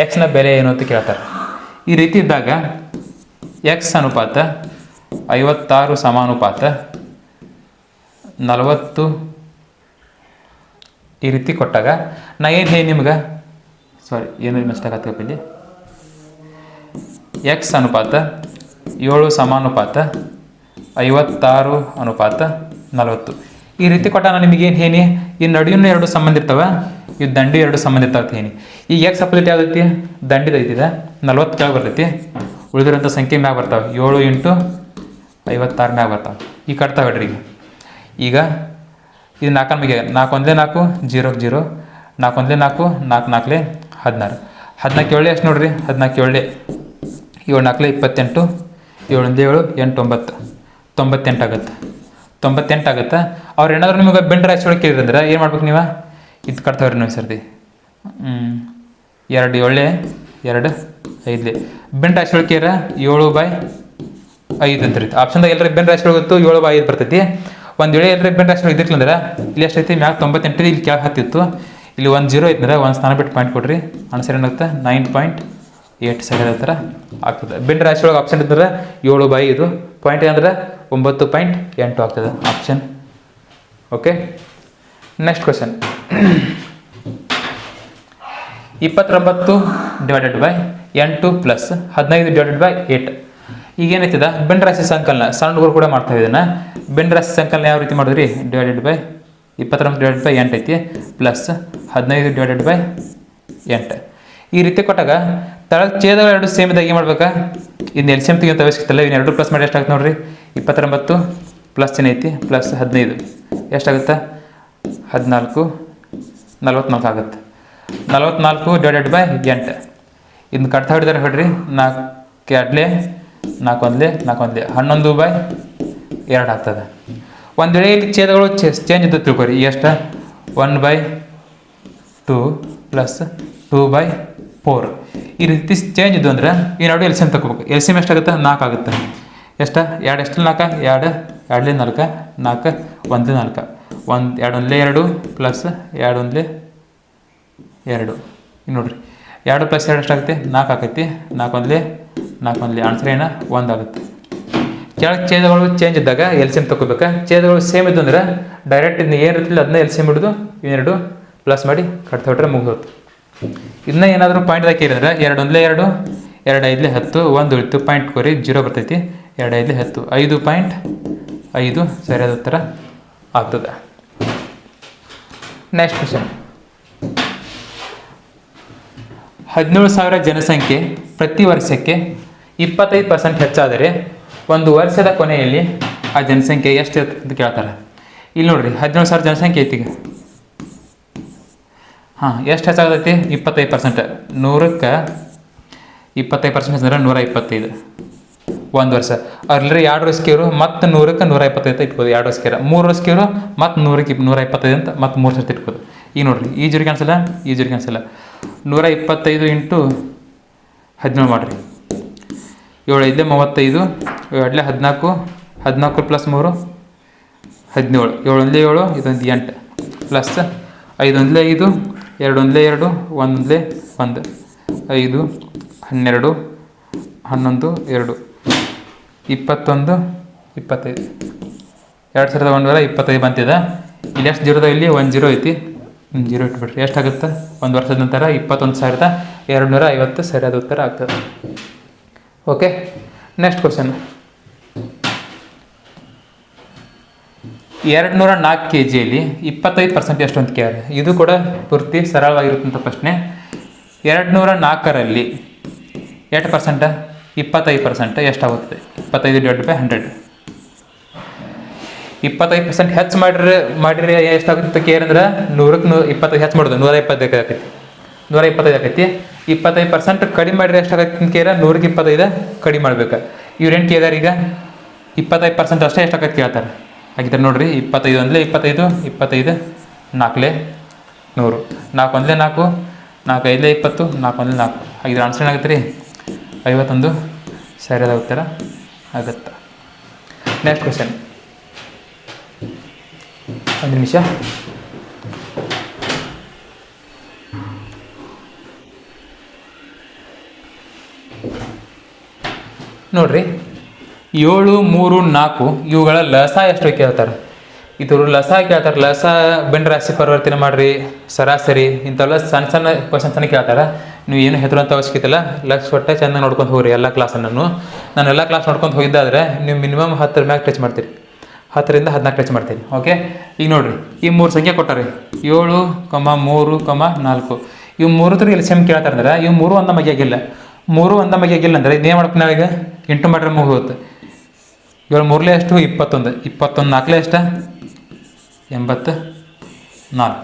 ಎಕ್ಸ್ನ ಬೆಲೆ ಏನು ಅಂತ ಕೇಳ್ತಾರೆ. ಈ ರೀತಿ ಇದ್ದಾಗ ಎಕ್ಸ್ ಅನುಪಾತ ಐವತ್ತಾರು ಸಮಾನುಪಾತ ನಲವತ್ತು ಈ ರೀತಿ ಕೊಟ್ಟಾಗ, ನಾ ಏನು ಹೇಳಿ ನಿಮ್ಗೆ? ಸಾರಿ ಏನು ಮಿಸ್ಟೇಕ್ ಆಗ್ತಪ್ಪ ಎಕ್ಸ್ ಅನುಪಾತ, ಏಳು ಸಮಾನುಪಾತ, ಐವತ್ತಾರು ಅನುಪಾತ, ನಲವತ್ತು. ಈ ರೀತಿ ಕೊಟ್ಟ ನಾನು ನಿಮಗೆ ಏನು ಹೇನಿ? ಈ ನಡುವಿನ ಎರಡು ಸಂಬಂಧ ಇರ್ತಾವ, ಈ ದಂಡಿ ಎರಡು ಸಂಬಂಧ ಇರ್ತಾವೆ ಹೇನಿ. ಈ ಎಕ್ಸ್ ಅಪೋಸಿಟ್ ಯಾವ್ದೈತಿ? ದಂಡಿದ ಐತಿದ ನಲ್ವತ್ತು ಕೆಳಗೆ ಬರ್ತೈತಿ. ಉಳಿದಿರೋಂಥ ಸಂಖ್ಯೆ ಮ್ಯಾಗ ಬರ್ತಾವೆ. ಏಳು ಎಂಟು ಐವತ್ತಾರು ಮ್ಯಾಗ ಬರ್ತಾವೆ. ಈ ಕಟ್ತಾವೆ ಈಗ. ಈಗ ಇದು ನಾಲ್ಕು ಮಿಗೆ ನಾಲ್ಕು ಒಂದೇ ನಾಲ್ಕು ಜೀರೋಗೆ ಜೀರೋ, ನಾಲ್ಕು ಒಂದೇ ನಾಲ್ಕು ನಾಲ್ಕು ನಾಲ್ಕಲೇ ಹದಿನಾರು. ಹದಿನಾಲ್ಕು ಏಳು ಎಷ್ಟು ನೋಡ್ರಿ? ಹದಿನಾಲ್ಕು ಏಳೆ. ಏಳು ನಾಲ್ಕಲೇ ಇಪ್ಪತ್ತೆಂಟು, ಏಳು ಒಂದೇ ಏಳು, ಎಂಟು ಒಂಬತ್ತು. ತೊಂಬತ್ತೆಂಟು ಆಗುತ್ತೆ. ತೊಂಬತ್ತೆಂಟು ಆಗುತ್ತೆ. ಅವ್ರು ಏನಾದರೂ ನಿಮಗೆ ಬೆಂಡ್ ರಾಶಿ ಒಳಗೆ ಅಂದ್ರೆ ಏನು ಮಾಡ್ಬೇಕು ನೀವು? ಇದು ಕಟ್ತಾವ್ರಿ ನೀವು ಸರ್ತಿ ಎರಡು ಏಳೆ, ಎರಡು ಐದಲೇ. ಬೆಂಡ್ ರಾಶಿ ಒಳಗೆ ಏಳು ಬೈ ಐದು ಅಂತ ಇರುತ್ತೆ. ಆಪ್ಷನ್ದಾಗ ಎಲ್ಲರ ಬೆನ್ ರಾಶಿ ಗೊತ್ತು, ಏಳು ಬೈ ಐದು ಬರ್ತೈತಿ. ಒಂದು ವೇಳೆ ಎರಡು ರಿಬ್ಬನ್ ರಾಶಿ ಇದ್ದಿರ್ಲಿಲ್ಲ ಅಂದ್ರೆ ಇಲ್ಲಿ ಎಷ್ಟೈತಿ ಮ್ಯಾಗ ತೊಂಬತ್ತೆಂಟು ಇಲ್ಲಿ ಕೆಳಗೆ ಹತ್ತಿತ್ತು. ಇಲ್ಲಿ ಒಂದು ಜೀರೋ ಐತಂದ್ರೆ ಒಂದು ಸ್ಥಾನ ಬಿಟ್ಟು ಪಾಯಿಂಟ್ ಕೊಡ್ರಿ. ಆನ್ಸರ್ ಏನಾಗುತ್ತೆ? ನೈನ್ ಪಾಯಿಂಟ್ ಏಟ್ ಸೆವೆನ್ ಥರ ಆಗ್ತದೆ. ಬೆನ್ ರಾಶಿ ಒಳಗೆ ಆಪ್ಷನ್ ಇದ್ರೆ ಏಳು ಬೈ ಇದು. ಪಾಯಿಂಟ್ ಏನಂದ್ರೆ ಒಂಬತ್ತು ಪಾಯಿಂಟ್ ಎಂಟು ಆಗ್ತದೆ. ಆಪ್ಷನ್ ಓಕೆ ನೆಕ್ಸ್ಟ್ ಕ್ವಶನ್ ಇಪ್ಪತ್ತೊಂಬತ್ತು ಡಿವೈಡೆಡ್ ಬೈ ಎಂಟು ಪ್ಲಸ್ ಹದಿನೈದು ಡಿವೈಡೆಡ್ ಬೈ ಏಟ್ ಈಗ ಏನಾಯ್ತದ ಬೆಂಡ್ ರಾಶಿ ಸಂಕಲನ. ಸಣ್ಣ ಹುಡುಗರು ಕೂಡ ಮಾಡ್ತಾ ಇದನ್ನ. ಬೆಂಡ್ ರಾಶಿ ಸಂಕಲನ ಯಾವ ರೀತಿ ಮಾಡಿದ್ರಿ? ಡಿವೈಡೆಡ್ ಬೈ ಇಪ್ಪತ್ತೊಂಬತ್ತು ಡಿವೈಡೆಡ್ ಬೈ ಎಂಟು ಐತಿ. ಪ್ಲಸ್ ಹದಿನೈದು ಡಿವೈಡೆಡ್ ಬೈ ಎಂಟು. ಈ ರೀತಿ ಕೊಟ್ಟಾಗ ತಳಗ್ ಛೇದಗಳು ಎರಡು ಸೇಮ್ ಇದಾಗಿ ಏನು ಮಾಡ್ಬೇಕಾ? ಇನ್ನು ಎಲ್ ಸೇಮ್ ತೆಗಿಯೋ ಅವಶ್ಯಕತೆ ಇನ್ನು ಎರಡು ಪ್ಲಸ್ ಮಾಡಿ ಎಷ್ಟಾಗುತ್ತೆ ನೋಡ್ರಿ? ಇಪ್ಪತ್ತೊಂಬತ್ತು ಪ್ಲಸ್ ಏನೈತಿ ಪ್ಲಸ್ ಹದಿನೈದು. ಎಷ್ಟಾಗುತ್ತೆ? ಹದಿನಾಲ್ಕು, ನಲ್ವತ್ನಾಲ್ಕು ಆಗುತ್ತೆ. ನಲ್ವತ್ನಾಲ್ಕು ಡಿವೈಡೆಡ್ ಬೈ ಎಂಟು. ಇನ್ನು ಕಟ್ತಾ ಹಿಡಿದಾರೆ ಹೇಳ್ರಿ. ನಾಲ್ಕು ಎರಡ್ಲೆ ನಾಲ್ಕು ನಾಲ್ಕೊಂದ್ಲಿ. ನಾಲ್ಕು ಒಂದ್ಲೆ ಹನ್ನೊಂದು ಬೈ ಎರಡು ಆಗ್ತದೆ. ಒಂದು ವೇಳೆ ಇಲ್ಲಿ ಛೇದಗಳು ಚೇಂಜ್ ಇದ್ದು ತಿಳ್ಕೊರಿ. ಎಷ್ಟು one by two plus two by four ಈ ರೀತಿ ಚೇಂಜ್ ಇದ್ದು ಅಂದ್ರೆ ಈ ನಡುವೆ ಎಲ್ ಸಿ ಎಂ ತಗೋಬೇಕು ಎಲ್ ಸಿ ಎಂ ಎಷ್ಟಾಗುತ್ತೆ? ನಾಲ್ಕು ಆಗುತ್ತೆ. ಎಷ್ಟು? ಎರಡು ಎಷ್ಟು ನಾಲ್ಕು? ಎರಡು, ಎರಡಲೇ ನಾಲ್ಕು ನಾಲ್ಕು ಒಂದೇ ನಾಲ್ಕು. ಒಂದು ಎರಡು ಒಂದಲೇ ಎರಡು ಪ್ಲಸ್ ಎರಡು. ಒಂದಲೇ ಎರಡು ನೋಡ್ರಿ. ಎರಡು ಪ್ಲಸ್ ಎರಡು ಎಷ್ಟಾಗುತ್ತೆ? ನಾಲ್ಕು ಆಕೈತಿ. ನಾಲ್ಕು ಒಂದಲೇ ನಾಲ್ಕು ಮಂದಿ ಆನ್ಸರ್ ಏನ ಒಂದಾಗುತ್ತೆ. ಕೆಳಗೆ ಛೇದಗಳು ಚೇಂಜ್ ಇದ್ದಾಗ ಎಲ್ ಸಿ ಎಂ ತಗೋಬೇಕಾ ಛೇದಗಳು ಸೇಮ್ ಇದ್ದು ಅಂದ್ರೆ ಡೈರೆಕ್ಟ್ ಇನ್ನು ಏನು ಇರ್ತಿಲ್ಲ ಅದನ್ನ ಎಲ್ ಸಿ ಎಂ ಹಿಡಿದು ಇವೆರಡು ಪ್ಲಸ್ ಮಾಡಿ ಕಟ್ತಾ ಹೊಟ್ರೆ ಮುಗಿದೋತು ಇನ್ನೂ ಏನಾದರೂ ಪಾಯಿಂಟ್ ಹಾಕಿರಂದ್ರೆ ಎರಡು ಒಂದಲೇ ಎರಡು ಎರಡು ಐದಲೇ ಹತ್ತು, ಒಂದು ಉಳಿತು ಪಾಯಿಂಟ್ ಕೋರಿ ಜೀರೋ ಬರ್ತೈತಿ. ಎರಡು ಐದಲೇ ಹತ್ತು, ಐದು ಪಾಯಿಂಟ್ ಐದು ಸರಿಯಾದ ಉತ್ತರ ಆಗ್ತದೆ. ನೆಕ್ಸ್ಟ್ ಕ್ವಶನ್ ಹದಿನೇಳು ಸಾವಿರ ಜನಸಂಖ್ಯೆ ಪ್ರತಿ ವರ್ಷಕ್ಕೆ ಇಪ್ಪತ್ತೈದು ಪರ್ಸೆಂಟ್ ಹೆಚ್ಚಾದರೆ ಒಂದು ವರ್ಷದ ಕೊನೆಯಲ್ಲಿ ಆ ಜನಸಂಖ್ಯೆ ಎಷ್ಟು ಅಂತ ಕೇಳ್ತಾರೆ. ಇಲ್ಲಿ ನೋಡ್ರಿ, ಹದಿನೇಳು ಸಾವಿರ ಜನಸಂಖ್ಯೆ ಐತಿ ಈಗ. ಹಾಂ, ಎಷ್ಟು ಹೆಚ್ಚಾಗತೈತಿ? ಇಪ್ಪತ್ತೈದು ಪರ್ಸೆಂಟ್ ನೂರಕ್ಕೆ ಇಪ್ಪತ್ತೈದು ಪರ್ಸೆಂಟ್ ಅಂದ್ರೆ ನೂರ ಇಪ್ಪತ್ತೈದು ಒಂದು ವರ್ಷ. ಅವ್ರೆಲ್ಲರೂ ಎರಡು ವರ್ಷಕ್ಕಿರು ಮತ್ತು ನೂರಕ್ಕೆ ನೂರ ಇಪ್ಪತ್ತೈದು ಅಂತ ಇಟ್ಬೋದು, ಎರಡು ವರ್ಷಕ್ಕಿರ ಮೂರು ವರ್ಷಕ್ಕಿರು ಮತ್ತು ನೂರಕ್ಕೆ ನೂರ ಇಪ್ಪತ್ತೈದು ಅಂತ ಮತ್ತು ಮೂರು ಸರ್ತಿ ಇಟ್ಬೋದು. ಈಗ ನೋಡ್ರಿ ಈ ಜೋಡಿ ಅನ್ಸಲ್ಲ ಈ ಜೋಡಿ ಕ್ಯಾನ್ಸಲ್ಲ ನೂರ ಇಪ್ಪತ್ತೈದು ಇಂಟು ಹದಿನೇಳು ಮಾಡಿರಿ. ಏಳು, ಐದಲೇ ಮೂವತ್ತೈದು ಎರಡಲೇ ಹದಿನಾಲ್ಕು ಹದಿನಾಲ್ಕು ಪ್ಲಸ್ ಮೂರು, ಹದಿನೇಳು. ಏಳು ಒಂದಲೇ ಏಳು, ಇದೊಂದು ಎಂಟು. ಪ್ಲಸ್ ಐದು ಒಂದಲೇ ಐದು ಎರಡು, ಒಂದಲೇ ಎರಡು ಒಂದೇ. ಒಂದು ಐದು, ಹನ್ನೆರಡು, ಹನ್ನೊಂದು, ಎರಡು. ಇಪ್ಪತ್ತೊಂದು, ಇಪ್ಪತ್ತೈದು. ಎರಡು ಸಾವಿರದ ಒಂದೂರ ಇಪ್ಪತ್ತೈದು ಬಂತಿದೆ. ಇಲ್ಲಿ ಎಷ್ಟು ಜೀರೋದ ಇಲ್ಲಿ ಒಂದು ಜೀರೋ ಐತಿ. ಜೀರೋ ಇಟ್ಬಿಟ್ರಿ ಎಷ್ಟಾಗುತ್ತೆ ಒಂದು ವರ್ಷದ ನಂತರ ಇಪ್ಪತ್ತೊಂದು ಸಾವಿರದ ಎರಡು ನೂರ ಐವತ್ತು ಸರಿಯಾದ ಉತ್ತರ ಆಗ್ತದೆ. ಓಕೆ ನೆಕ್ಸ್ಟ್ ಕ್ವಶನ್ ಎರಡು ನೂರ ನಾಲ್ಕು ಕೆ ಜಿಯಲ್ಲಿ ಇಪ್ಪತ್ತೈದು ಪರ್ಸೆಂಟ್ ಎಷ್ಟು ಅಂತ ಕೇಳಿದೆ ಇದು ಕೂಡ ಪೂರ್ತಿ ಸರಳವಾಗಿರುತ್ತಂಥ ಪ್ರಶ್ನೆ. ಎರಡು ನೂರ ನಾಲ್ಕರಲ್ಲಿ ಎಷ್ಟು ಪರ್ಸೆಂಟ ಇಪ್ಪತ್ತೈದು ಪರ್ಸೆಂಟ್ ಎಷ್ಟಾಗುತ್ತೆ? ಇಪ್ಪತ್ತೈದು ಡಿವೈಡ್ ಬೈ ಹಂಡ್ರೆಡ್ ಇಪ್ಪತ್ತೈದು ಪರ್ಸೆಂಟ್ ಹೆಚ್ಚು ಮಾಡಿರಿ ಮಾಡಿರಿ ಎಷ್ಟಾಗುತ್ತೆ ಕೇಳಿದ್ರೆ ನೂರಕ್ಕೆ ನೂ, ಇಪ್ಪತ್ತೈದು ಹೆಚ್ಚು ಮಾಡೋದು. ನೂರ ಇಪ್ಪತ್ತೈದು ಆಕೈತಿ. ನೂರ ಇಪ್ಪತ್ತೈದು ಆಕೈತಿ. ಇಪ್ಪತ್ತೈದು ಪರ್ಸೆಂಟ್ ಕಡಿಮೆ ಮಾಡಿದ್ರೆ ಎಷ್ಟಾಗತ್ತೆ ಕೇರ ನೂರಿಗೆ ಇಪ್ಪತ್ತೈದು ಕಡಿಮೆ ಮಾಡ್ಬೇಕು. ಇವ್ರೇನು ಕೇಳಿದಾರೆ ಈಗ? ಇಪ್ಪತ್ತೈದು ಪರ್ಸೆಂಟ್ ಅಷ್ಟೇ ಎಷ್ಟಾಗತ್ತೆ ಕೇಳ್ತಾರೆ. ಹಾಗಿದ್ರೆ ನೋಡಿರಿ, ಇಪ್ಪತ್ತೈದು ಒಂದಲೇ ಇಪ್ಪತ್ತೈದು ಇಪ್ಪತ್ತೈದು ನಾಲ್ಕಲೇ ನೂರು. ನಾಲ್ಕು ಒಂದಲೇ ನಾಲ್ಕು ನಾಲ್ಕು ಐದಲೇ ಇಪ್ಪತ್ತು, ನಾಲ್ಕು ಒಂದಲೇ ನಾಲ್ಕು. ಹಾಗಿದ್ರೆ ಆನ್ಸರ್ ಏನಾಗುತ್ತೆ ರೀ? ಐವತ್ತೊಂದು ಸರಿಯಾದ ಉತ್ತರ ಆಗುತ್ತೆ. ನೆಕ್ಸ್ಟ್ ಕ್ವೆಶನ್ ಒಂದು ನಿಮಿಷ. ನೋಡ್ರಿ. ಏಳು, ಮೂರು, ನಾಲ್ಕು, ಇವುಗಳ ಲಸ ಎಷ್ಟು ಕೇಳ್ತಾರೆ. ಇದ್ರ ಲಸ ಕೇಳ್ತಾರೆ. ಲಸ ಬೆಂಡ್ ರಾಶಿ ಪರಿವರ್ತನೆ ಮಾಡ್ರಿ, ಸರಾಸರಿ, ಇಂಥವೆಲ್ಲ ಸಣ್ಣ ಸಣ್ಣ ಕ್ವಶನ್ಸನ್ನ ಕೇಳ್ತಾರೆ. ನೀವು ಏನು ಹೆದರುವಂಥ ಅವಶ್ಯಕತೆ ಇಲ್ಲ. ಲಕ್ಷ ಒಟ್ಟೆ ಚೆಂದ ನೋಡ್ಕೊಂಡು ಹೋಗ್ರಿ ಎಲ್ಲ ಕ್ಲಾಸನ್ನು ನಾನು ಎಲ್ಲ ಕ್ಲಾಸ್ ನೋಡ್ಕೊಂಡು ಹೋಗಿದ್ದಾದ್ರೆ ನೀವು ಮಿನಿಮಮ್ ಹತ್ತರ ಮ್ಯಾಗ ಟಚ್ ಮಾಡ್ತೀರಿ. ಹತ್ತರಿಂದ ಹದಿನಾಲ್ಕು ಟಚ್ ಮಾಡ್ತೀನಿ ಓಕೆ ಈಗ ನೋಡ್ರಿ. ಈ ಮೂರು ಸಂಖ್ಯೆ ಕೊಟ್ಟಾರೆ. ಏಳು ಕಮ ಮೂರು ಕಮ ನಾಲ್ಕು. ಇವು ಮೂರು ಇಲ್ಲಿ ಸೇಮ್ ಕೇಳ್ತಾರೆ ಅಂದ್ರೆ ಇವು ಮೂರು ಒಂದ ಮಗಿಯಾಗಿಲ್ಲ ಮೂರು ಒಂದ ಆಗಿಲ್ಲ ಅಂದ್ರೆ ಇದೇನು ಮಾಡ್ಬೇಕು ನಾವೀಗ? ಎಂಟು ಮಾಡ್ರೆ ಮುಗಿದೋಗುತ್ತೆ ಏಳು ಮೂರಲೇ ಎಷ್ಟು ಇಪ್ಪತ್ತೊಂದು. ಇಪ್ಪತ್ತೊಂದು ನಾಲ್ಕಲೇ ಎಷ್ಟ? ಎಂಬತ್ತು ನಾಲ್ಕು.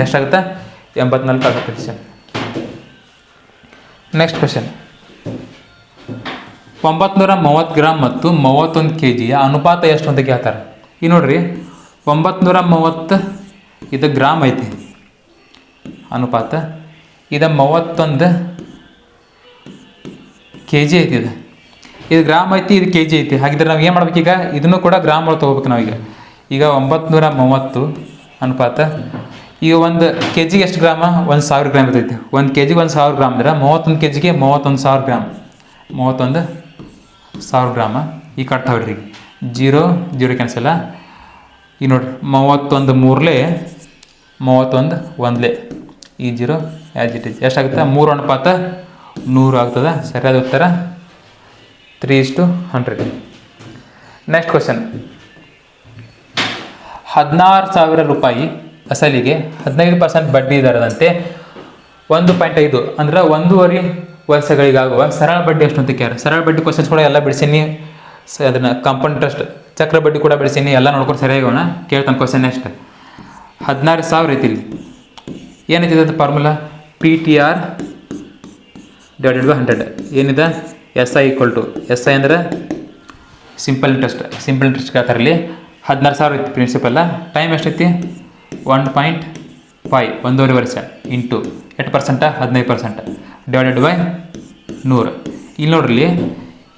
ಎಷ್ಟಾಗುತ್ತೆ? ಎಂಬತ್ನಾಲ್ಕು ಆಗುತ್ತೆ ಕ್ವಶನ್ ನೆಕ್ಸ್ಟ್ ಕ್ವಶನ್ ಒಂಬತ್ನೂರ ಮೂವತ್ತು ಗ್ರಾಮ್ ಮತ್ತು ಮೂವತ್ತೊಂದು ಕೆ ಜಿಯ ಅನುಪಾತ ಎಷ್ಟು ಅಂತ ಕೇಳ್ತಾರೆ? ಈ ನೋಡ್ರಿ, ಒಂಬತ್ನೂರ ಮೂವತ್ತು, ಇದು ಗ್ರಾಮ್ ಐತಿ. ಅನುಪಾತ. ಇದು ಮೂವತ್ತೊಂದು ಕೆ ಜಿ ಐತಿ ಇದು. ಇದು ಗ್ರಾಮ್ ಐತಿ, ಇದು ಕೆ ಜಿ ಐತಿ. ಹಾಗಿದ್ರೆ ನಾವು ಏನು ಮಾಡ್ಬೇಕೀಗ ಇದನ್ನು ಕೂಡ ಗ್ರಾಮ್ ಒಳಗೆ ತೊಗೋಬೇಕು ನಾವೀಗ ಈಗ. ಒಂಬತ್ನೂರ ಮೂವತ್ತು ಅನುಪಾತ. ಈಗ ಒಂದು ಕೆ ಜಿಗೆ ಎಷ್ಟು ಗ್ರಾಮ? ಒಂದು ಸಾವಿರ ಗ್ರಾಮ್ ಇರ್ತೈತಿ. ಒಂದು ಕೆ ಜಿಗೆ ಒಂದು ಸಾವಿರ ಗ್ರಾಮ್ ಅಂದ್ರೆ ಮೂವತ್ತೊಂದು ಕೆ ಜಿಗೆ ಮೂವತ್ತೊಂದು ಸಾವಿರ ಗ್ರಾಮ್. ಮೂವತ್ತೊಂದು ಸಾವಿರ ಗ್ರಾಮ. ಈಗ ಕಟ್ ಹೊಡ್ರಿ ಜೀರೋ ಜೀರೋ ಕ್ಯಾನ್ಸಲ್ಲ ಈಗ ನೋಡಿರಿ, ಮೂವತ್ತೊಂದು ಮೂರಲೇ, ಮೂವತ್ತೊಂದು ಒಂದಲೇ. ಈ ಜೀರೋ ಇಸ್ ಎಷ್ಟಾಗುತ್ತೆ ಮೂರು ಅನುಪಾತ ನೂರು ಆಗ್ತದೆ? ಸರಿಯಾದ ಉತ್ತರ? Three is to hundred next question ಹದಿನಾರು ಸಾವಿರ ರೂಪಾಯಿ ಅಸಲಿಗೆ ಹದಿನೈದು ಪರ್ಸೆಂಟ್ ಬಡ್ಡಿ ದರದಂತೆ ಒಂದು ಪಾಯಿಂಟ್ ಐದು, ಅಂದ್ರೆ ಒಂದೂವರೆ ವರ್ಷಗಳಿಗಾಗುವ ಸರಳ ಬಡ್ಡಿ ಎಷ್ಟು ಅಂತ ಕೇಳ ಸರಳ ಬಡ್ಡಿ ಕ್ವಶನ್ಸ್ ಕೂಡ ಎಲ್ಲ ಬಿಡಿಸೀನಿ. ಸ, ಅದನ್ನು ಕಾಂಪೌಂಡ್ ಟ್ರಸ್ಟ್ ಚಕ್ರ ಬಡ್ಡಿ ಕೂಡ ಬಿಡಿಸೀನಿ. ಎಲ್ಲ ನೋಡ್ಕೊಂಡು ಸರಿಯಾಗೋಣ ಕೇಳ್ತಾನೆ ಕ್ವಶನ್ ನೆಕ್ಸ್ಟ್ ಹದಿನಾರು ಸಾವಿರ ಐತಿ ಇಲ್ಲಿ. ಏನೈತಿ ಅದು formula P T R divided by hundred ಏನಿದೆ? S I equal to S I ಅಂದರೆ ಸಿಂಪಲ್ ಇಂಟ್ರೆಸ್ಟ್ ಸಿಂಪಲ್ ಇಂಟ್ರೆಸ್ಟ್ ಕೇಳ್ತಾರೆ ಇಲ್ಲಿ. ಹದಿನಾರು ಸಾವಿರ ಇತ್ತು ಪ್ರಿನ್ಸಿಪಲ್ಲ ಟೈಮ್ ಎಷ್ಟೈತಿ? ಒನ್ ಪಾಯಿಂಟ್ ಫೈ ಒಂದೂವರೆ ವರ್ಷ, ಇಂಟು ಎಷ್ಟು ಪರ್ಸೆಂಟ ಹದಿನೈದು ಪರ್ಸೆಂಟ್ ಡಿವೈಡೆಡ್ ಬೈ ನೂರು. ಇಲ್ಲಿ ನೋಡ್ರಿ,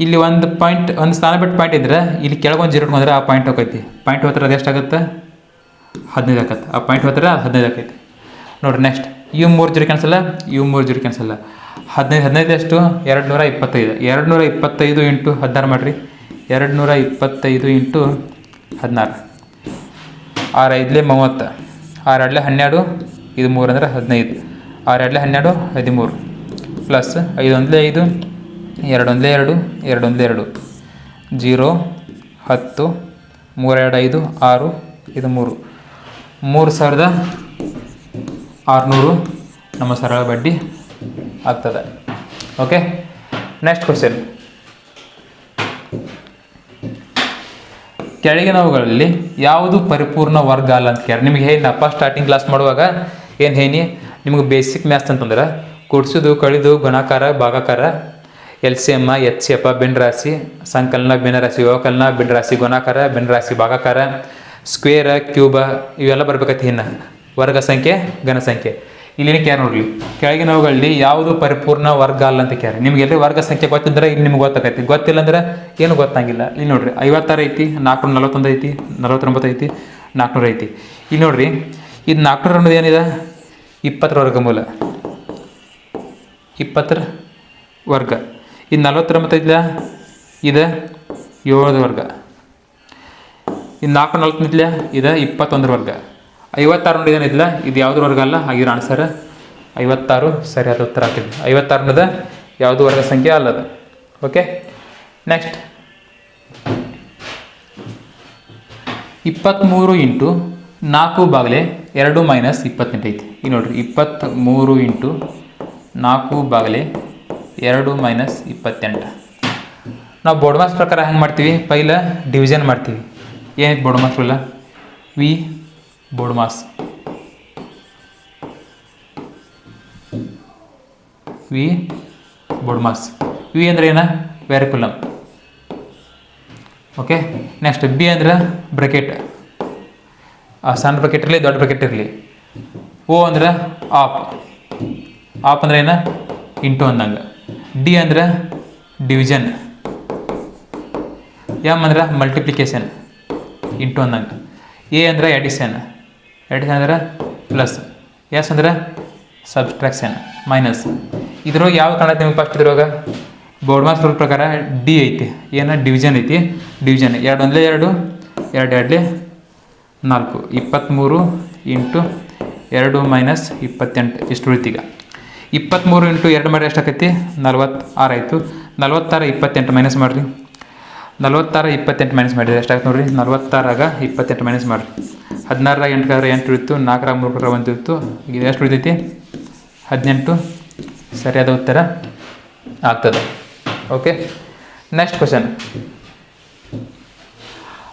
ಇಲ್ಲಿ ಒಂದು ಪಾಯಿಂಟ್ ಒಂದು ಸ್ಥಾನ ಬಿಟ್ಟು ಪಾಯಿಂಟ್ ಇದ್ದರೆ ಇಲ್ಲಿ ಕೆಳಗೊಂದು ಜೀರೋ ಇಟ್ಕೊಂಡ್ರೆ ಆ ಪಾಯಿಂಟ್ ಹೋಗೈತಿ. ಪಾಯಿಂಟ್ ಹೋದ್ರೆ ಅದು ಎಷ್ಟಾಗುತ್ತೆ? ಹದಿನೈದು ಆಗತ್ತೆ ಆ ಪಾಯಿಂಟ್ ಹೋದ್ರೆ ಹದಿನೈದು ಆಕೈತಿ. ನೋಡ್ರಿ ನೆಕ್ಸ್ಟ್ ಇವು ಮೂರು ಜೀರೋ ಕ್ಯಾನ್ಸಲ್ಲ ಇವು ಮೂರು ಜೀರೋ ಕ್ಯಾನ್ಸಲ್ಲ ಹದಿನೈದು ಹದಿನೈದು ಎಷ್ಟು? ಎರಡು ನೂರ ಇಪ್ಪತ್ತೈದು. ಎರಡು ನೂರ ಇಪ್ಪತ್ತೈದು ಇಂಟು ಹದಿನಾರು ಮಾಡಿರಿ. ಎರಡು ನೂರ ಇಪ್ಪತ್ತೈದು ಇಂಟು ಹದಿನಾರು. ಆರು ಐದಲೇ ಮೂವತ್ತು. ಆರು ಎರಡಲೆ ಹನ್ನೆರಡು, ಇದು ಮೂರು ಅಂದರೆ ಹದಿನೈದು. ಆರು ಎರಡಲೆ ಹನ್ನೆರಡು, ಹದಿಮೂರು. ಪ್ಲಸ್ ಐದು ಒಂದಲೇ ಐದು ಎರಡು ಒಂದಲೇ ಎರಡು ಎರಡು ಒಂದಲೇ ಎರಡು. ಜೀರೋ ಹತ್ತು ಮೂರೆರಡು ಐದು, ಆರು, ಇದು ಮೂರು. ಮೂರು ಸಾವಿರದ ಆರುನೂರು ನಮ್ಮ ಸರಳ ಬಡ್ಡಿ. ಆಗ್ತದೆ. ಓಕೆ ನೆಕ್ಸ್ಟ್ ಕ್ವಶನ್ ಕೆಳಗಿನವುಗಳಲ್ಲಿ ಯಾವುದು ಪರಿಪೂರ್ಣ ವರ್ಗ ಅಲ್ಲ ಅಂತ ಕೇಳಿ ನಿಮಗೆ ಏನಪ್ಪ ಸ್ಟಾರ್ಟಿಂಗ್ ಕ್ಲಾಸ್ ಮಾಡುವಾಗ ಏನು ಹೇನಿ? ನಿಮಗೆ ಬೇಸಿಕ್ ಮ್ಯಾಥ್ಸ್ ಅಂತಂದ್ರೆ ಕೊಡಿಸೋದು, ಕಳಿದು, ಗುಣಾಕಾರ, ಭಾಗಾಕಾರ ಎಲ್ ಸಿ ಎಮ್ಮ ಎಚ್ ಸಿ ಎಪ್ಪ ಬೆಂಡ್ ರಾಶಿ ಸಂಕಲನ ಬೆನ್ನ ರಾಶಿ ವ್ಯವಕಲನ ಬೆಂಡ್ ರಾಶಿ ಗುಣಾಕಾರ ಬೆಂಡ್ ರಾಶಿ ಭಾಗಾಕಾರ ಸ್ಕ್ವೇರ ಕ್ಯೂಬ ಇವೆಲ್ಲ ಬರ್ಬೇಕೈತಿ ಇನ್ನು. ವರ್ಗ ಸಂಖ್ಯೆ, ಘನ ಸಂಖ್ಯೆ. ಇಲ್ಲಿನ ಕ್ಯಾರ್ ನೋಡ್ರಿ ಕೆಳಗಿನವುಗಳಲ್ಲಿ ಯಾವುದು ಪರಿಪೂರ್ಣ ವರ್ಗ ಅಲ್ಲ ಅಂತ ಕ್ಯಾರ್ ನಿಮ್ಗೆ ಎಲ್ಲಿ ವರ್ಗ ಸಂಖ್ಯೆ ಗೊತ್ತಿದ್ರೆ ಇಲ್ಲಿ ನಿಮ್ಗೆ ಗೊತ್ತಾಗೈತಿ ಗೊತ್ತಿಲ್ಲ ಅಂದ್ರೆ ಏನು ಗೊತ್ತಾಗಿಲ್ಲ. ಇಲ್ಲಿ ನೋಡ್ರಿ, ಐವತ್ತಾರು ಐತಿ, ನಾಲ್ಕುನೂರ ನಲವತ್ತೊಂದು ಐತಿ, ನಲವತ್ತೊಂಬತ್ತು ಐತಿ, ನಾಲ್ಕುನೂರು ಐತಿ. ಇಲ್ಲಿ ನೋಡ್ರಿ, ಇದು ನಾಲ್ಕುನೂರ ಅನ್ನೋದು ಏನಿದೆ? ಇಪ್ಪತ್ತರ ವರ್ಗಮೂಲ ಇಪ್ಪತ್ತರ ವರ್ಗ. ಇದು ನಲವತ್ತೊಂಬತ್ತು ಐತಿಲ್ಲ ಇದು ಏಳು ವರ್ಗ. ಇದು ನಾಲ್ಕು ನಲ್ವತ್ತೈತಿಲ್ಲ ಇದು ಇಪ್ಪತ್ತೊಂದರ ವರ್ಗ. ಐವತ್ತಾರು ನೋಡಿದ ಇದ್ಲ? ಇದು ಯಾವ್ದ್ರ ವರ್ಗ ಅಲ್ಲ? ಆಗಿರೋ ಆನ್ಸರ್ ಐವತ್ತಾರು ಸರಿಯಾದ ಉತ್ತರ ಆಗ್ತಿದೆ ಐವತ್ತಾರು ಅನ್ನೋದು ಯಾವುದು ವರ್ಗ ಸಂಖ್ಯೆ ಅಲ್ಲದ. ಓಕೆ ನೆಕ್ಸ್ಟ್ ಇಪ್ಪತ್ತ್ಮೂರು ಇಂಟು ನಾಲ್ಕು ಬಾಗಿಲೆ ಎರಡು ಮೈನಸ್ ಇಪ್ಪತ್ತೆಂಟು ಐತಿ. ಈಗ ನೋಡ್ರಿ ಇಪ್ಪತ್ತ್ಮೂರು ಇಂಟು ನಾಲ್ಕು ಬಾಗಿಲೆ ಎರಡು ಮೈನಸ್ ಇಪ್ಪತ್ತೆಂಟು. ನಾವು ಬೋಡ್ಮಾಸ್ ಪ್ರಕಾರ ಹೆಂಗೆ ಮಾಡ್ತೀವಿ? ಪೈಲ ಡಿವಿಷನ್ ಮಾಡ್ತೀವಿ. ಏನೈತೆ ಬೋರ್ಡ್ ಮಾಸ್ ಇಲ್ಲ ವಿ ಬೋರ್ಡ್ ಮಾಸ್ ವಿ ಬೋರ್ಡ್ ಮಾಸ್ ವಿ ಅಂದ್ರೆ ಏನ? ವ್ಯಾರಿಕುಲಮ್ ಓಕೆ ನೆಕ್ಸ್ಟ್ ಬಿ ಅಂದ್ರೆ ಬ್ರಕೆಟ್ ಆ ಸಣ್ಣ ಬ್ರಕೆಟ್ ಇರಲಿ, ದೊಡ್ಡ ಬ್ರಕೆಟ್ ಇರಲಿ. ಓ ಅಂದ್ರೆ ಆಪ್ ಆಪ್ ಅಂದ್ರೆ ಏನ? ಇಂಟು ಅಂದಂಗೆ. ಡಿ ಅಂದ್ರೆ ಡಿವಿಷನ್ ಎಂ ಅಂದ್ರೆ ಮಲ್ಟಿಪ್ಲಿಕೇಶನ್ ಇಂಟು ಅಂದಂಗೆ. ಎ ಅಂದ್ರೆ ಎಡಿಷನ್ ಎಡಿಷನ್ ಅಂದ್ರೆ ಪ್ಲಸ್ ಎಸ್ ಅಂದ್ರೆ ಸಬ್ಸ್ಟ್ರಾಕ್ಷನ್ ಮೈನಸ್ ಇದ್ರೊಳಗೆ ಯಾವ ಕಾಣತ್ತೆ ನಿಮ್ಗೆ ಫಸ್ಟ್ ಇದ್ರೊಳಗೆ? ಬೋರ್ಡ್ ಮಾಸ್ ರೂಲ್ ಪ್ರಕಾರ ಡಿ ಐತಿ. ಏನ? ಡಿವಿಷನ್ ಐತಿ. ಡಿವಿಷನ್ ಎರಡು ಒಂದಲೇ ಎರಡು ಎರಡು ಎರಡಲೇ ನಾಲ್ಕು. ಇಪ್ಪತ್ತ್ಮೂರು ಇಂಟು ಎರಡು ಮೈನಸ್ ಇಪ್ಪತ್ತೆಂಟು. ಇಷ್ಟು ಉಳಿತೀಗ ಇಪ್ಪತ್ತ್ಮೂರು ಇಂಟು ಎರಡು ಮಾಡಿ ಎಷ್ಟಾಕೈತಿ? ನಲ್ವತ್ತಾರು ಆಯಿತು. ನಲ್ವತ್ತಾರು, ಇಪ್ಪತ್ತೆಂಟು ಮೈನಸ್ ಮಾಡಿರಿ. ನಲ್ವತ್ತಾರು ಇಪ್ಪತ್ತೆಂಟು ಮೈನಸ್ ಮಾಡಿದ್ರೆ ಎಷ್ಟಾಯ್ತು ನೋಡಿರಿ? ನಲ್ವತ್ತಾರಾಗ ಇಪ್ಪತ್ತೆಂಟು ಮೈನಸ್ ಮಾಡಿರಿ. ಹದಿನಾರರಾಗ ಎಂಟರಾಗ ಎಂಟು ಇತ್ತು ನಾಲ್ಕರಾಗ ಮೂರರ ಒಂದು ಇತ್ತು ಈಗ ಎಷ್ಟು ಉಳಿತೈತಿ? ಹದಿನೆಂಟು. ಸರಿಯಾದ ಉತ್ತರ ಆಗ್ತದೆ. ಓಕೆ ನೆಕ್ಸ್ಟ್ ಕ್ವಶನ್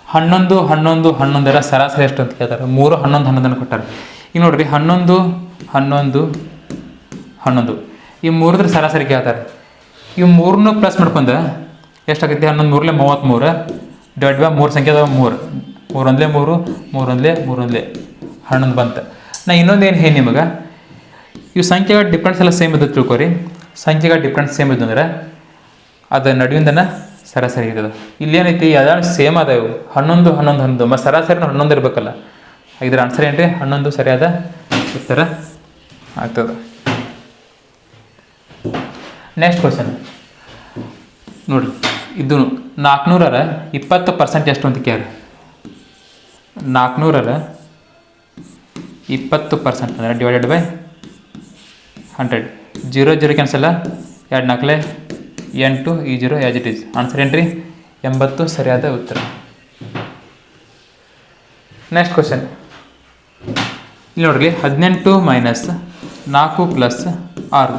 ಹನ್ನೊಂದು ಹನ್ನೊಂದು, ಹನ್ನೊಂದರ ಸರಾಸರಿ ಎಷ್ಟು ಅಂತ ಕೇಳ್ತಾರೆ. ಮೂರು, ಹನ್ನೊಂದು, ಹನ್ನೊಂದನ್ನು ಕೊಟ್ಟಾರೆ. ಈಗ ನೋಡಿರಿ, ಹನ್ನೊಂದು ಹನ್ನೊಂದು ಹನ್ನೊಂದು. ಈ ಮೂರದ್ರ ಸರಾಸರಿ ಕೇಳ್ತಾರೆ. ಈ ಮೂರನ್ನೂ ಪ್ಲಸ್ ಮಾಡ್ಕೊಂಡ ಎಷ್ಟಾಗೈತಿ? ಹನ್ನೊಂದು ಮೂರಲೆ ಮೂವತ್ತ್ಮೂರು. ಡಿವೈಡ್ ಬೈ ಮೂರು ಸಂಖ್ಯೆ ಅದಾವ ಮೂರು? ಮೂರೊಂದಲೇ ಮೂರು, ಮೂರೊಂದಲೇ ಮೂರೊಂದಲೇ. ಹನ್ನೊಂದು ಬಂತು. ನಾ ಇನ್ನೊಂದು ಏನು ಹೇಳಿ ನಿಮಗೆ? ಇವು ಸಂಖ್ಯೆಗಳ ಡಿಫ್ರೆನ್ಸ್ ಎಲ್ಲ ಸೇಮ್ ಇದ್ದು ತಿಳ್ಕೊರಿ. ಸಂಖ್ಯೆಗಳ ಡಿಫ್ರೆನ್ಸ್ ಸೇಮ್ ಇದ್ದು ಅಂದ್ರೆ ಅದು ನಡುವಿಂದನ ಸರಾಸರಿ ಇರ್ತದೆ ಇಲ್ಲಿ ಏನೈತಿ ಎರಡು ಸೇಮ್ ಅದ ಇವು? ಹನ್ನೊಂದು ಹನ್ನೊಂದು ಹನ್ನೊಂದು. ಮತ್ತು ಸರಾಸರಿ ಹನ್ನೊಂದು ಇರಬೇಕಲ್ಲ. ಇದರ ಆನ್ಸರ್ ಏನ್ರಿ? ಹನ್ನೊಂದು ಸರಿಯಾದ ಉತ್ತರ ಆಗ್ತದೆ. ನೆಕ್ಸ್ಟ್ ಕ್ವಶನ್ ನೋಡ್ರಿ ಇದು ನಾಲ್ಕುನೂರರ ಇಪ್ಪತ್ತು ಪರ್ಸೆಂಟ್ ಎಷ್ಟು ಅಂತ ಕೇಳಿ ನಾಲ್ಕುನೂರರ ಇಪ್ಪತ್ತು ಪರ್ಸೆಂಟ್ ಅಂದರೆ divided by hundred zero zero ಕ್ಯಾನ್ಸಲ್ಲ ಎರಡು ನಾಲ್ಕಲೆ ಎಂಟು, ಈ zero as it is answer ಏನ್ರಿ? ಎಂಬತ್ತು ಸರಿಯಾದ ಉತ್ತರ. ನೆಕ್ಸ್ಟ್ ಕ್ವಶನ್ ಇಲ್ಲಿ ನೋಡ್ರಿ, ಹದಿನೆಂಟು ಮೈನಸ್ ನಾಲ್ಕು ಪ್ಲಸ್ ಆರು.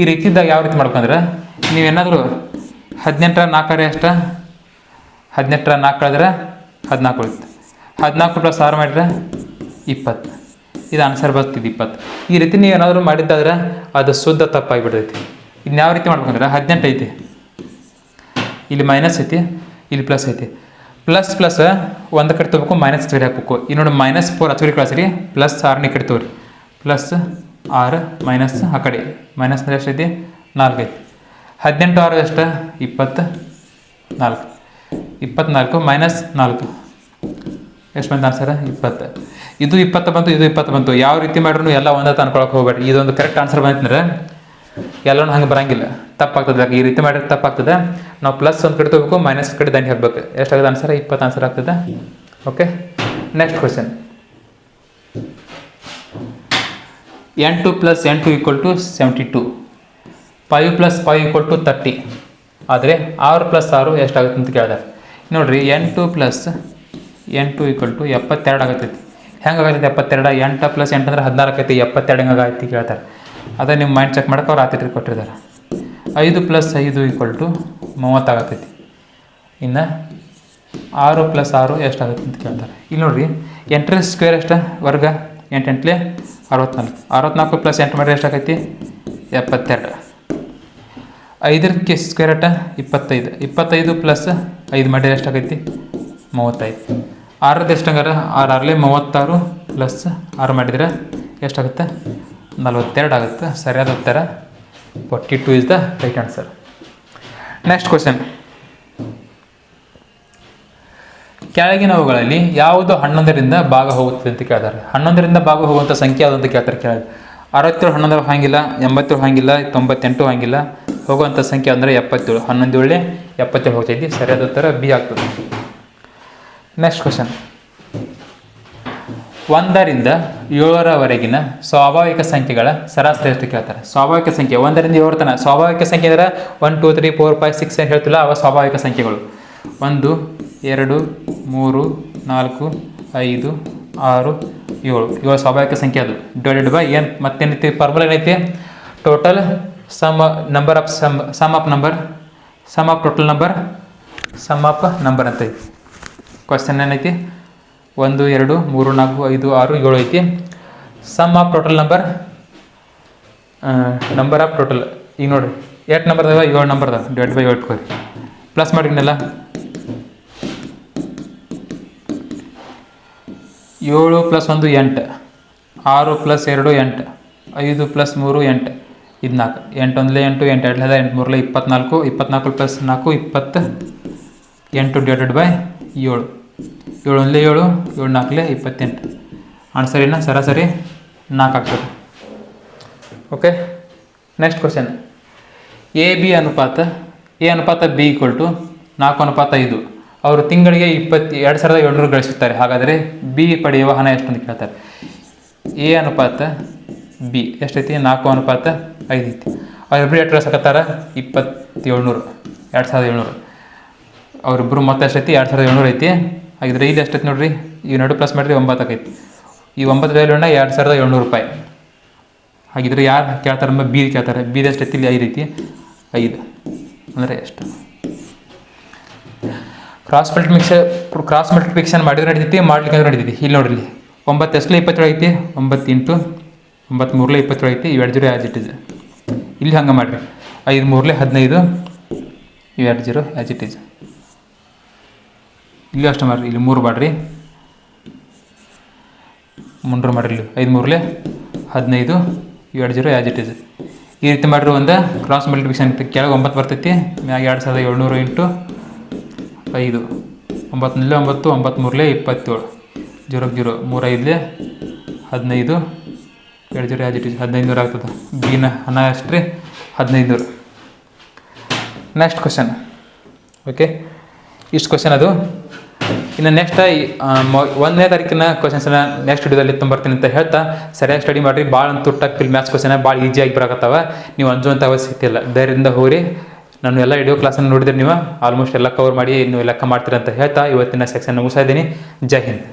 ಈ ರೀತಿದಾಗ ಯಾವ ರೀತಿ ಮಾಡ್ಕೊಂಡ್ರೆ ನೀವೇನಾದರೂ ಹದಿನೆಂಟರ ನಾಲ್ಕರ ಎಷ್ಟ? ಹದಿನೆಂಟರ ನಾಲ್ಕು ಕಳೆದ್ರೆ ಹದಿನಾಲ್ಕು ಉಳಿತು ಹದಿನಾಲ್ಕು ಪ್ಲಸ್ ಆರು ಮಾಡಿದ್ರೆ ಇಪ್ಪತ್ತು. ಇದು ಆನ್ಸರ್ ಬರ್ತಿದ್ದು ಇಪ್ಪತ್ತು. ಈ ರೀತಿ ನೀವು ಏನಾದರೂ ಮಾಡಿದ್ದಾದ್ರೆ ಅದು ಶುದ್ಧ ತಪ್ಪಾಗಿಬಿಡ್ತೈತಿ. ಇನ್ನು ಯಾವ ರೀತಿ ಮಾಡ್ಕೊಂಡ್ರೆ? ಹದಿನೆಂಟು ಐತಿ. ಇಲ್ಲಿ ಮೈನಸ್ ಐತಿ, ಇಲ್ಲಿ ಪ್ಲಸ್ ಐತಿ. ಪ್ಲಸ್ ಪ್ಲಸ್ ಒಂದು ಕಡೆ ತಗೋಬೇಕು ಮೈನಸ್ ಕಡೆ ಹಾಕ್ಬೇಕು. ಈ ನೋಡಿ ಮೈನಸ್ ಫೋರ್ ಹತ್ತು ಕಡೆ ಕಳಿಸ್ರಿ ಪ್ಲಸ್ ಆರನೇ ಕಡೆ ತಗೋರಿ. ಪ್ಲಸ್ ಆರು ಮೈನಸ್ ಆ ಕಡೆ. ಮೈನಸ್ ಅಂದ್ರೆ ಎಷ್ಟೈತಿ ನಾಲ್ಕು ಐತಿ. ಹದಿನೆಂಟು ಆರು ಎಷ್ಟು? ಇಪ್ಪತ್ತು ನಾಲ್ಕು. ಇಪ್ಪತ್ನಾಲ್ಕು ಮೈನಸ್ ನಾಲ್ಕು. ಎಷ್ಟು ಬಂತ ಆನ್ಸರ್ ಇಪ್ಪತ್ತು. ಇದು ಇಪ್ಪತ್ತು ಬಂತು, ಇದು ಇಪ್ಪತ್ತು ಬಂತು. ಯಾವ ರೀತಿ ಮಾಡ್ರೂ ಎಲ್ಲ ಒಂದೇ ತಂದ್ಕೊಳಕ್ಕೆ ಹೋಗ್ಬೇಡಿ ಇದೊಂದು ಕರೆಕ್ಟ್ ಆನ್ಸರ್ ಬಂತಂದ್ರೆ ಎಲ್ಲನೂ ಹಂಗೆ ಬರಂಗಿಲ್ಲ. ತಪ್ಪಾಗ್ತದೆ. ಈ ರೀತಿ ಮಾಡಿದ್ರೆ ತಪ್ಪಾಗ್ತದೆ. ನಾವು ಪ್ಲಸ್ ಒಂದು ಕಡೆ ತಗೋಬೇಕು ಮೈನಸ್ ಕಡೆ ದಂಡಿ ಹಾಕ್ಬೇಕು. ಎಷ್ಟಾಗುತ್ತೆ ಆನ್ಸರ್ ಇಪ್ಪತ್ತು ಆನ್ಸರ್ ಆಗ್ತದೆ. ಓಕೆ ನೆಕ್ಸ್ಟ್ ಕ್ವಶನ್ ಎಂಟು ಪ್ಲಸ್ ಎಂಟು equal to seventy two five plus five equal to thirty ಆದರೆ ಆರು ಪ್ಲಸ್ ಆರು ಎಷ್ಟಾಗುತ್ತೆ ಅಂತ ಕೇಳಿದಾರೆ ನೋಡಿರಿ ಎಂಟು ಪ್ಲಸ್ ಎಂಟು ಈಕ್ವಲ್ ಟು ಎಪ್ಪತ್ತೆರಡು ಆಗತ್ತೈತಿ ಹೆಂಗೆ ಆಗತ್ತೈತಿ ಎಪ್ಪತ್ತೆರಡು? ಎಂಟು ಪ್ಲಸ್ ಎಂಟು ಅಂದ್ರೆ ಹದಿನಾರು ಆಕೈತಿ ಎಪ್ಪತ್ತೆರಡು ಹೆಂಗೆ ಆಗೈತಿ ಕೇಳ್ತಾರೆ. ಅದೇ ನಿಮ್ಮ ಮೈಂಡ್ ಚೆಕ್ ಮಾಡೋಕೆ ಅವ್ರು ಆತೈತಿ ಕೊಟ್ಟಿರ್ತಾರೆ ಐದು ಪ್ಲಸ್ ಐದು ಈಕ್ವಲ್ ಟು ಮೂವತ್ತಾಗತ್ತೈತಿ ಇನ್ನು ಆರು ಪ್ಲಸ್ ಆರು ಎಷ್ಟಾಗುತ್ತೆ ಅಂತ ಕೇಳ್ತಾರೆ. ಇಲ್ಲಿ ನೋಡಿರಿ ಎಂಟರ ಸ್ಕ್ವೇರ್ ಎಷ್ಟು? ವರ್ಗ ಎಂಟು ಎಂಟ್ಲೆ ಅರವತ್ನಾಲ್ಕು. ಅರವತ್ನಾಲ್ಕು ಪ್ಲಸ್ ಎಂಟು ಮಾಡಿದ್ರೆ ಎಷ್ಟಾಗೈತಿ ಎಪ್ಪತ್ತೆರಡು. ಐದರ ಕೆ ಸ್ಕ್ವೇರ್ ಅಟ ಇಪ್ಪತ್ತೈದು. ಇಪ್ಪತ್ತೈದು ಪ್ಲಸ್ ಐದು ಮಾಡಿದ್ರೆ ಎಷ್ಟಾಗೈತಿ ಮೂವತ್ತೈದು. ಆರದ್ದು ಎಷ್ಟು ಹಂಗಾರ? ಆರು ಆರಲೆ ಮೂವತ್ತಾರು ಪ್ಲಸ್ ಆರು ಮಾಡಿದ್ರೆ ಎಷ್ಟಾಗುತ್ತೆ ನಲ್ವತ್ತೆರಡು ಆಗುತ್ತೆ. ಸರಿಯಾದ ಉತ್ತರ forty two is the right answer next question ಕೆಳಗಿನವುಗಳಲ್ಲಿ ಯಾವುದು ಹನ್ನೊಂದರಿಂದ ಭಾಗ ಹೋಗುತ್ತದೆ ಅಂತ ಕೇಳ್ತಾರೆ. ಹನ್ನೊಂದರಿಂದ ಭಾಗ ಹೋಗುವಂಥ ಸಂಖ್ಯೆ ಯಾವುದು ಅಂತ ಕೇಳ್ತಾರೆ ಕೆಳಗೆ ಅರವತ್ತೇಳು ಹನ್ನೊಂದರ ಹಾಗಿಲ್ಲ, ಎಂಬತ್ತೇಳು ಹಾಗಿಲ್ಲ, ತೊಂಬತ್ತೆಂಟು ಹಾಗಿಲ್ಲ ಹೋಗುವಂಥ ಸಂಖ್ಯೆ ಅಂದರೆ ಎಪ್ಪತ್ತೇಳು. ಹನ್ನೊಂದು ಒಳ್ಳೆ ಎಪ್ಪತ್ತೇಳು ಹೋಗ್ತೈತಿ ಸರಿಯಾದ ಉತ್ತರ ಬಿ ಆಗ್ತದೆ. ನೆಕ್ಸ್ಟ್ ಕ್ವಶನ್ ಒಂದರಿಂದ ಏಳರವರೆಗಿನ ಸ್ವಾಭಾವಿಕ ಸಂಖ್ಯೆಗಳ ಸರಾಸರಿ ಎಷ್ಟು ಕೇಳ್ತಾರೆ? ಸ್ವಾಭಾವಿಕ ಸಂಖ್ಯೆ ಒಂದರಿಂದ ಏಳರ ತನಕ ಸ್ವಾಭಾವಿಕ ಸಂಖ್ಯೆ ಅಂದರೆ one two three four five six ಅಂತ ಹೇಳ್ತಿಲ್ಲ. ಅವ ಸ್ವಾಭಾವಿಕ ಸಂಖ್ಯೆಗಳು. ಒಂದು, ಎರಡು, ಮೂರು, ನಾಲ್ಕು, ಐದು, ಆರು, ಏಳು. ಏಳು ಸ್ವಾಭಾವಿಕ ಸಂಖ್ಯೆ ಅದು. ಡಿವೈಡೆಡ್ ಬೈ ಏನು ಮತ್ತೇನೈತಿ? ಫಾರ್ಮುಲಾ ಏನೈತಿ? Total sum number of sum sum of number sum of total number sum of number ಅಂತ. ಐತಿ ಕ್ವಶನ್ ಏನೈತಿ? ಒಂದು, ಎರಡು, ಮೂರು, ನಾಲ್ಕು, ಐದು, ಆರು, ಏಳು ಐತಿ. Sum of total number number of total ಈಗ ನೋಡ್ರಿ. ಎಷ್ಟು ನಂಬರ್ ಅದಾವ, ಏಳು ನಂಬರ್ ಅದಾವ. ಡಿವೈಡ್ ಬೈ ಏಳು ಕೋರಿ ಪ್ಲಸ್ ಮಾಡಿದ್ನಲ್ಲ ಏಳು ಪ್ಲಸ್ ಒಂದು ಎಂಟು. ಆರು ಪ್ಲಸ್ ಎರಡು ಎಂಟು. ಐದು ಪ್ಲಸ್ ಮೂರು ಎಂಟು. ಇದು ನಾಲ್ಕು ಒಂದಲೇ ಎಂಟು ಎಂಟು ಎರಡಲೇ ಎಂಟು ಮೂರಲೇ ಇಪ್ಪತ್ನಾಲ್ಕು ಇಪ್ಪತ್ನಾಲ್ಕು ಪ್ಲಸ್ ನಾಲ್ಕು, ಇಪ್ಪತ್ತು, ಎಂಟು ಡಿವೈಡೆಡ್ ಬೈ ಏಳು. ಏಳು ಒಂದಲೇ ಏಳು ಏಳು ನಾಲ್ಕಲೇ ಇಪ್ಪತ್ತೆಂಟು. ಆನ್ಸರ್ ಏನು ಸರಾಸರಿ ನಾಲ್ಕು ಆಗ್ತದೆ. Okay next question A B ಅನುಪಾತ ಎ ಅನುಪಾತ ಬಿ ಈಕ್ವಲ್ ಟು ನಾಲ್ಕು ಅನುಪಾತ ಐದು. ಅವರು ತಿಂಗಳಿಗೆ ಇಪ್ಪತ್ತು, ಎರಡು ಸಾವಿರದ ಏಳ್ನೂರು ಗಳಿಸುತ್ತಾರೆ. ಹಾಗಾದರೆ ಬಿ ಪಡೆಯುವ ಹಣ ಎಷ್ಟು ಅಂತ ಕೇಳ್ತಾರೆ. ಎ ಅನುಪಾತ ಬಿ. ಎಷ್ಟೈತಿ? ನಾಲ್ಕು ಅನುಪಾತ ಐದು ಐತಿ ಅವರಿಬ್ಬರು ಎಷ್ಟು ಗಳಿಸಕತ್ತಾರ ಇಪ್ಪತ್ತೇಳ್ನೂರು. ಎರಡು ಸಾವಿರದ ಏಳ್ನೂರು. ಅವರಿಬ್ಬರು ಮೊತ್ತ ಎಷ್ಟೈತಿ? ಎರಡು ಸಾವಿರದ ಏಳ್ನೂರು ಐತಿ. ಹಾಗಿದ್ರೆ ಇಲ್ಲಿ ಎಷ್ಟೈತಿ ನೋಡಿರಿ? ಈ ನಡು ಪ್ಲಸ್ ಮಾಡಿರಿ ಒಂಬತ್ತು ಆಗೈತಿ ಈ ಒಂಬತ್ತು ವ್ಯಾಲ್ಯೂನ ಎರಡು ಸಾವಿರದ ಏಳ್ನೂರು ರೂಪಾಯಿ. ಹಾಗಿದ್ರೆ ಯಾರು ಕೇಳ್ತಾರೆ ಬಿ ಕೇಳ್ತಾರೆ. ಬೀದಿ ಎಷ್ಟೈತಿ? ಇಲ್ಲಿ ಐದು ಐತಿ. ಐದು. ಅಂದರೆ ಎಷ್ಟು? ಕ್ರಾಸ್ ಮಲ್ಟಿಪ್ಲಿಕ್ಷನ್ ಕ್ರಾಸ್ ಮಲ್ಟಿಪ್ಲಿಕೇಶನ್ ಮಾಡಿದ್ರೆ ನಡೀತೈತಿ? ಮಾಡ್ಲಿಕ್ಕೆ ನಡೀತಿ ನಡೀತೈತಿ. ಇಲ್ಲಿ ನೋಡ್ರಿ ಒಂಬತ್ತು ಎಷ್ಟಲೇ? ಇಪ್ಪತ್ತೇಳು ಐತಿ. ಒಂಬತ್ತು ಇಂಟು ಒಂಬತ್ತು ಮೂರಲೇ ಇಪ್ಪತ್ತೇಳು ಐತಿ, ಇವೆರಡು ಜೀರೋ ಆ್ಯಸ್ ಇಟ್ ಇಸ್ ಇಲ್ಲಿ ಹಂಗೆ ಮಾಡಿರಿ. ಐದು ಮೂರಲೇ ಹದಿನೈದು, ಇವೆರಡು ಜೀರೋ ಆ್ಯಸ್ ಇಟ್ ಇಸ್ ಇಲ್ಲಿ ಅಷ್ಟು ಮಾಡಿರಿ, ಇಲ್ಲಿ ಮೂರು ಮಾಡಿರಿ. ಮುನ್ನೂರು ಮಾಡ್ರಿ ಇಲ್ಲಿ. ಐದು ಮೂರಲೇ ಹದಿನೈದು ಎರಡು ಜೀರೋ ಆ್ಯಸ್ ಇಟ್ ಇಸ್ ಈ ರೀತಿ ಮಾಡಿರಿ ಒಂದು ಕ್ರಾಸ್ ಮಲ್ಟಿಪ್ಲಿಕೇಶನ್ ಕೆಳಗೆ ಒಂಬತ್ತು ಬರ್ತೈತಿ, ಮ್ಯಾಗ ಎರಡು ಸಾವಿರದ ಏಳ್ನೂರು ಇಂಟು ಐದು. ಒಂಬತ್ತನಲ್ಲೇ ಒಂಬತ್ತು ಒಂಬತ್ತು ಮೂರಲೇ ಇಪ್ಪತ್ತೇಳು. ಜೀರೋ ಜೀರೋ ಮೂರು ಹದಿನೈದು ಇಟ್ ಇಸ್ ಹದಿನೈದು ನೂರು ಆಗ್ತದೆ. ಬಿನ ಹಣ ಎಷ್ಟು ರೀ ಹದಿನೈದು ನೂರು ನೆಕ್ಸ್ಟ್ ಕ್ವಶನ್ ಓಕೆ ಇಷ್ಟು ಕ್ವಶನ್ ಅದು. ಇನ್ನು ನೆಕ್ಸ್ಟ್ ಒಂದನೇ ತಾರೀಕಿನ ಕ್ವಶನ್ಸನ್ನ ನೆಕ್ಸ್ಟ್ ವಿಡಿಯೋದಲ್ಲಿ ಬರ್ತೀನಿ ಅಂತ ಹೇಳ್ತಾ, ಸರಿಯಾಗಿ ಸ್ಟಡಿ ಮಾಡಿರಿ. ಭಾಳ ತುಟ್ಟಾಗ್ತಿಲ್ಲ ಮ್ಯಾಥ್ಸ್ ಕ್ವಶನ್ ಭಾಳ ಈಸಿಯಾಗಿ ಬರಕತ್ತಾವ ನೀವು ಅಂಜುವಂಥ ಅವಶ್ಯಕತೆ ಇಲ್ಲ. ಧೈರ್ಯದಿಂದ ಹೋಗ್ರಿ. ನಾನು ಎಲ್ಲ ವಿಡಿಯೋ ಕ್ಲಾಸನ್ನು ನೋಡಿದ್ರೆ ನೀವು. ಆಲ್ಮೋಸ್ಟ್ ಎಲ್ಲ ಕವರ್ ಮಾಡಿ ನೀವು ಲೆಕ್ಕ ಮಾಡ್ತೀರಂತ ಅಂತ ಹೇಳ್ತಾ, ಇವತ್ತಿನ ಸೆಕ್ಷನ್ ಮುಗಿಸ್ತಾ ಇದ್ದೀನಿ. ಜೈ ಹಿಂದ್.